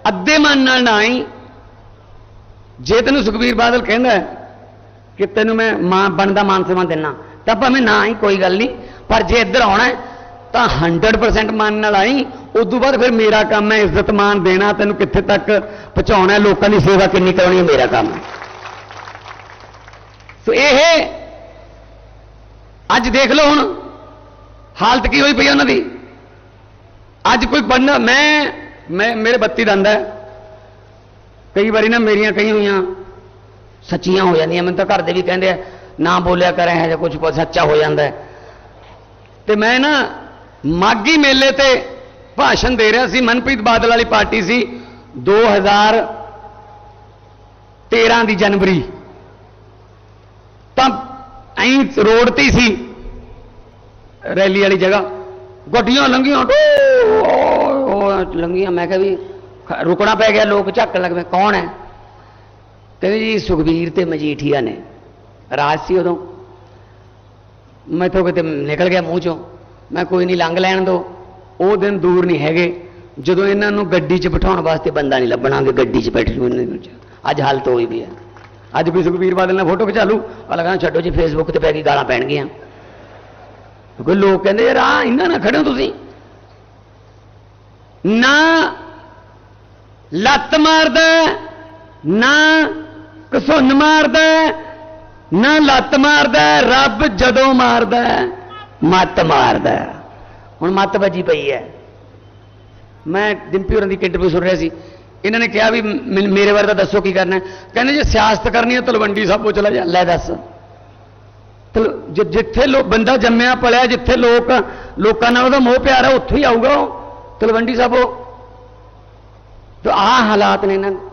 ਅੱਧੇ ਮਨ ਨਾਲ ਨਾ ਆਈ। ਜੇ ਤੈਨੂੰ ਸੁਖਬੀਰ ਬਾਦਲ ਕਹਿੰਦਾ ਕਿ ਤੈਨੂੰ ਮੈਂ ਮਾਂ ਬਣਦਾ ਮਾਨ ਸਨਮਾਨ ਦੇਣਾ ਤਾਂ ਭਾਵੇਂ ਨਾ ਆਈ ਕੋਈ ਗੱਲ ਨਹੀਂ। ਪਰ ਜੇ ਇੱਧਰ ਆਉਣਾ ਤਾਂ 100% ਮਨ ਨਾਲ ਆਈ। ਉਦੋਂ ਬਾਅਦ ਫਿਰ ਮੇਰਾ ਕੰਮ ਹੈ, ਇੱਜ਼ਤ ਮਾਨ ਦੇਣਾ, ਤੈਨੂੰ ਕਿੱਥੇ ਤੱਕ ਪਹੁੰਚਾਉਣਾ, ਲੋਕਾਂ ਦੀ ਸੇਵਾ ਕਿੰਨੀ ਕਰਾਉਣੀ ਹੈ, ਮੇਰਾ ਕੰਮ ਹੈ। ਸੋ ਇਹ ਅੱਜ ਦੇਖ ਲਓ ਹੁਣ, ਹਾਲਤ ਕੀ ਹੋਈ ਪਈ ਉਹਨਾਂ ਦੀ। ਅੱਜ ਕੋਈ ਬੰਦਾ, ਮੈਂ ਮੈਂ, ਮੇਰੇ ਬੱਤੀ ਦੰਦ ਕਈ ਵਾਰੀ ਨਾ ਮੇਰੀਆਂ ਕਈ ਹੋਈਆਂ ਸੱਚੀਆਂ ਹੋ ਜਾਂਦੀਆਂ, ਮੈਨੂੰ ਤਾਂ ਘਰ ਦੇ ਵੀ ਕਹਿੰਦੇ ਆ, ਨਾ ਬੋਲਿਆ ਕਰ, ਇਹ ਜਾਂ ਕੁਝ ਸੱਚਾ ਹੋ ਜਾਂਦਾ ਹੈ। ਤੇ ਮੈਂ ਨਾ ਮਾਗੀ ਮੇਲੇ ਤੇ ਭਾਸ਼ਣ ਦੇ ਰਿਹਾ ਸੀ। ਮਨਪ੍ਰੀਤ ਬਾਦਲ ਵਾਲੀ ਪਾਰਟੀ ਸੀ। 2013 ਦੀ ਜਨਵਰੀ। ਤਾਂ ਐਂ ਰੋਡ ਤੇ ਸੀ। ਰੈਲੀ ਵਾਲੀ ਜਗ੍ਹਾ। ਗੱਡੀਆਂ ਲੰਘੀਆਂ। ਲੰਘੀਆਂ। ਮੈਂ ਕਿਹਾ ਵੀ ਰੁਕਣਾ ਪੈ ਗਿਆ। ਲੋਕ ਝੱਕਣ ਲੱਗ ਪਏ। ਕੌਣ ਹੈ? ਕਹਿੰਦੇ ਜੀ, ਸੁਖਬੀਰ ਤੇ ਮਜੀਠੀਆ ਨੇ। ਰਾਜ ਸੀ ਉਦੋਂ। ਮੈਂ ਮੈਥੋਂ ਕਿਤੇ ਨਿਕਲ ਗਿਆ ਮੂੰਹ ਚੋਂ। ਮੈਂ ਕੋਈ ਨਹੀਂ ਲੰਘ ਲੈਣ ਦੋ। ਉਹ ਦਿਨ ਦੂਰ ਨਹੀਂ ਹੈਗੇ। ਜਦੋਂ ਇਹਨਾਂ ਨੂੰ ਗੱਡੀ 'ਚ ਬਿਠਾਉਣ ਵਾਸਤੇ ਬੰਦਾ ਨਹੀਂ ਲੱਭਣਾਗੇ ਗੱਡੀ 'ਚ ਬੈਠ ਨੂੰ ਇਹਨਾਂ ਨੂੰ। ਅੱਜ ਹਾਲਤ ਹੋਈ ਵੀ ਹੈ ਅੱਜ ਵੀ ਸੁਖਬੀਰ ਬਾਦਲ ਨਾਲ ਫੋਟੋ ਖਿਚਾ ਲੂ ਅਲਗਾ ਛੱਡੋ ਜੀ ਫੇਸਬੁੱਕ ਤੇ ਪੈ ਗਈ ਗਾਲਾਂ ਪੈਣਗੀਆਂ। ਕਿਉਂਕਿ ਲੋਕ ਕਹਿੰਦੇ, ਯਾਰ ਆ ਇਹਨਾਂ ਨਾਲ ਖੜੇ ਹੋ ਤੁਸੀਂ। ਨਾ ਲੱਤ ਮਾਰਦਾ, ਨਾ ਕਸੁੰਨ ਮਾਰਦਾ, ਨਾ ਲੱਤ ਮਾਰਦਾ, ਰੱਬ ਜਦੋਂ ਮਾਰਦਾ। ਮੱਤ ਮਾਰਦਾ। ਹੁਣ ਮੱਤ ਵੱਜੀ ਪਈ ਹੈ। ਮੈਂ ਡਿੰਪੀ ਹੋਰਾਂ ਦੀ ਇੱਕ ਇੰਟਰਵਿਊ ਸੁਣ ਰਿਹਾ ਸੀ। ਇਹਨਾਂ ਨੇ ਕਿਹਾ ਵੀ ਮ- ਮੇਰੇ ਬਾਰੇ ਤਾਂ ਦੱਸੋ ਕੀ ਕਰਨਾ ਕਹਿੰਦੇ ਜੇ ਸਿਆਸਤ ਕਰਨੀ ਹੈ, ਤਲਵੰਡੀ ਸਾਬੋ ਚਲਾ ਜਾ। ਲੈ ਦੱਸ। ਤਲ ਜਿੱਥੇ ਲੋ, ਬੰਦਾ ਜੰਮਿਆ, ਪਲਿਆ, ਜਿੱਥੇ ਲੋਕ, ਲੋਕਾਂ ਨਾਲ ਉਹਦਾ ਮੋਹ ਪਿਆਰ ਹੈ, ਉੱਥੇ ਹੀ ਆਊਗਾ ਉਹ। ਤਲਵੰਡੀ ਸਾਬੋ ਤਾਂ ਆਹ ਹਾਲਾਤ ਨੇ ਇਹਨਾਂ ਦੇ।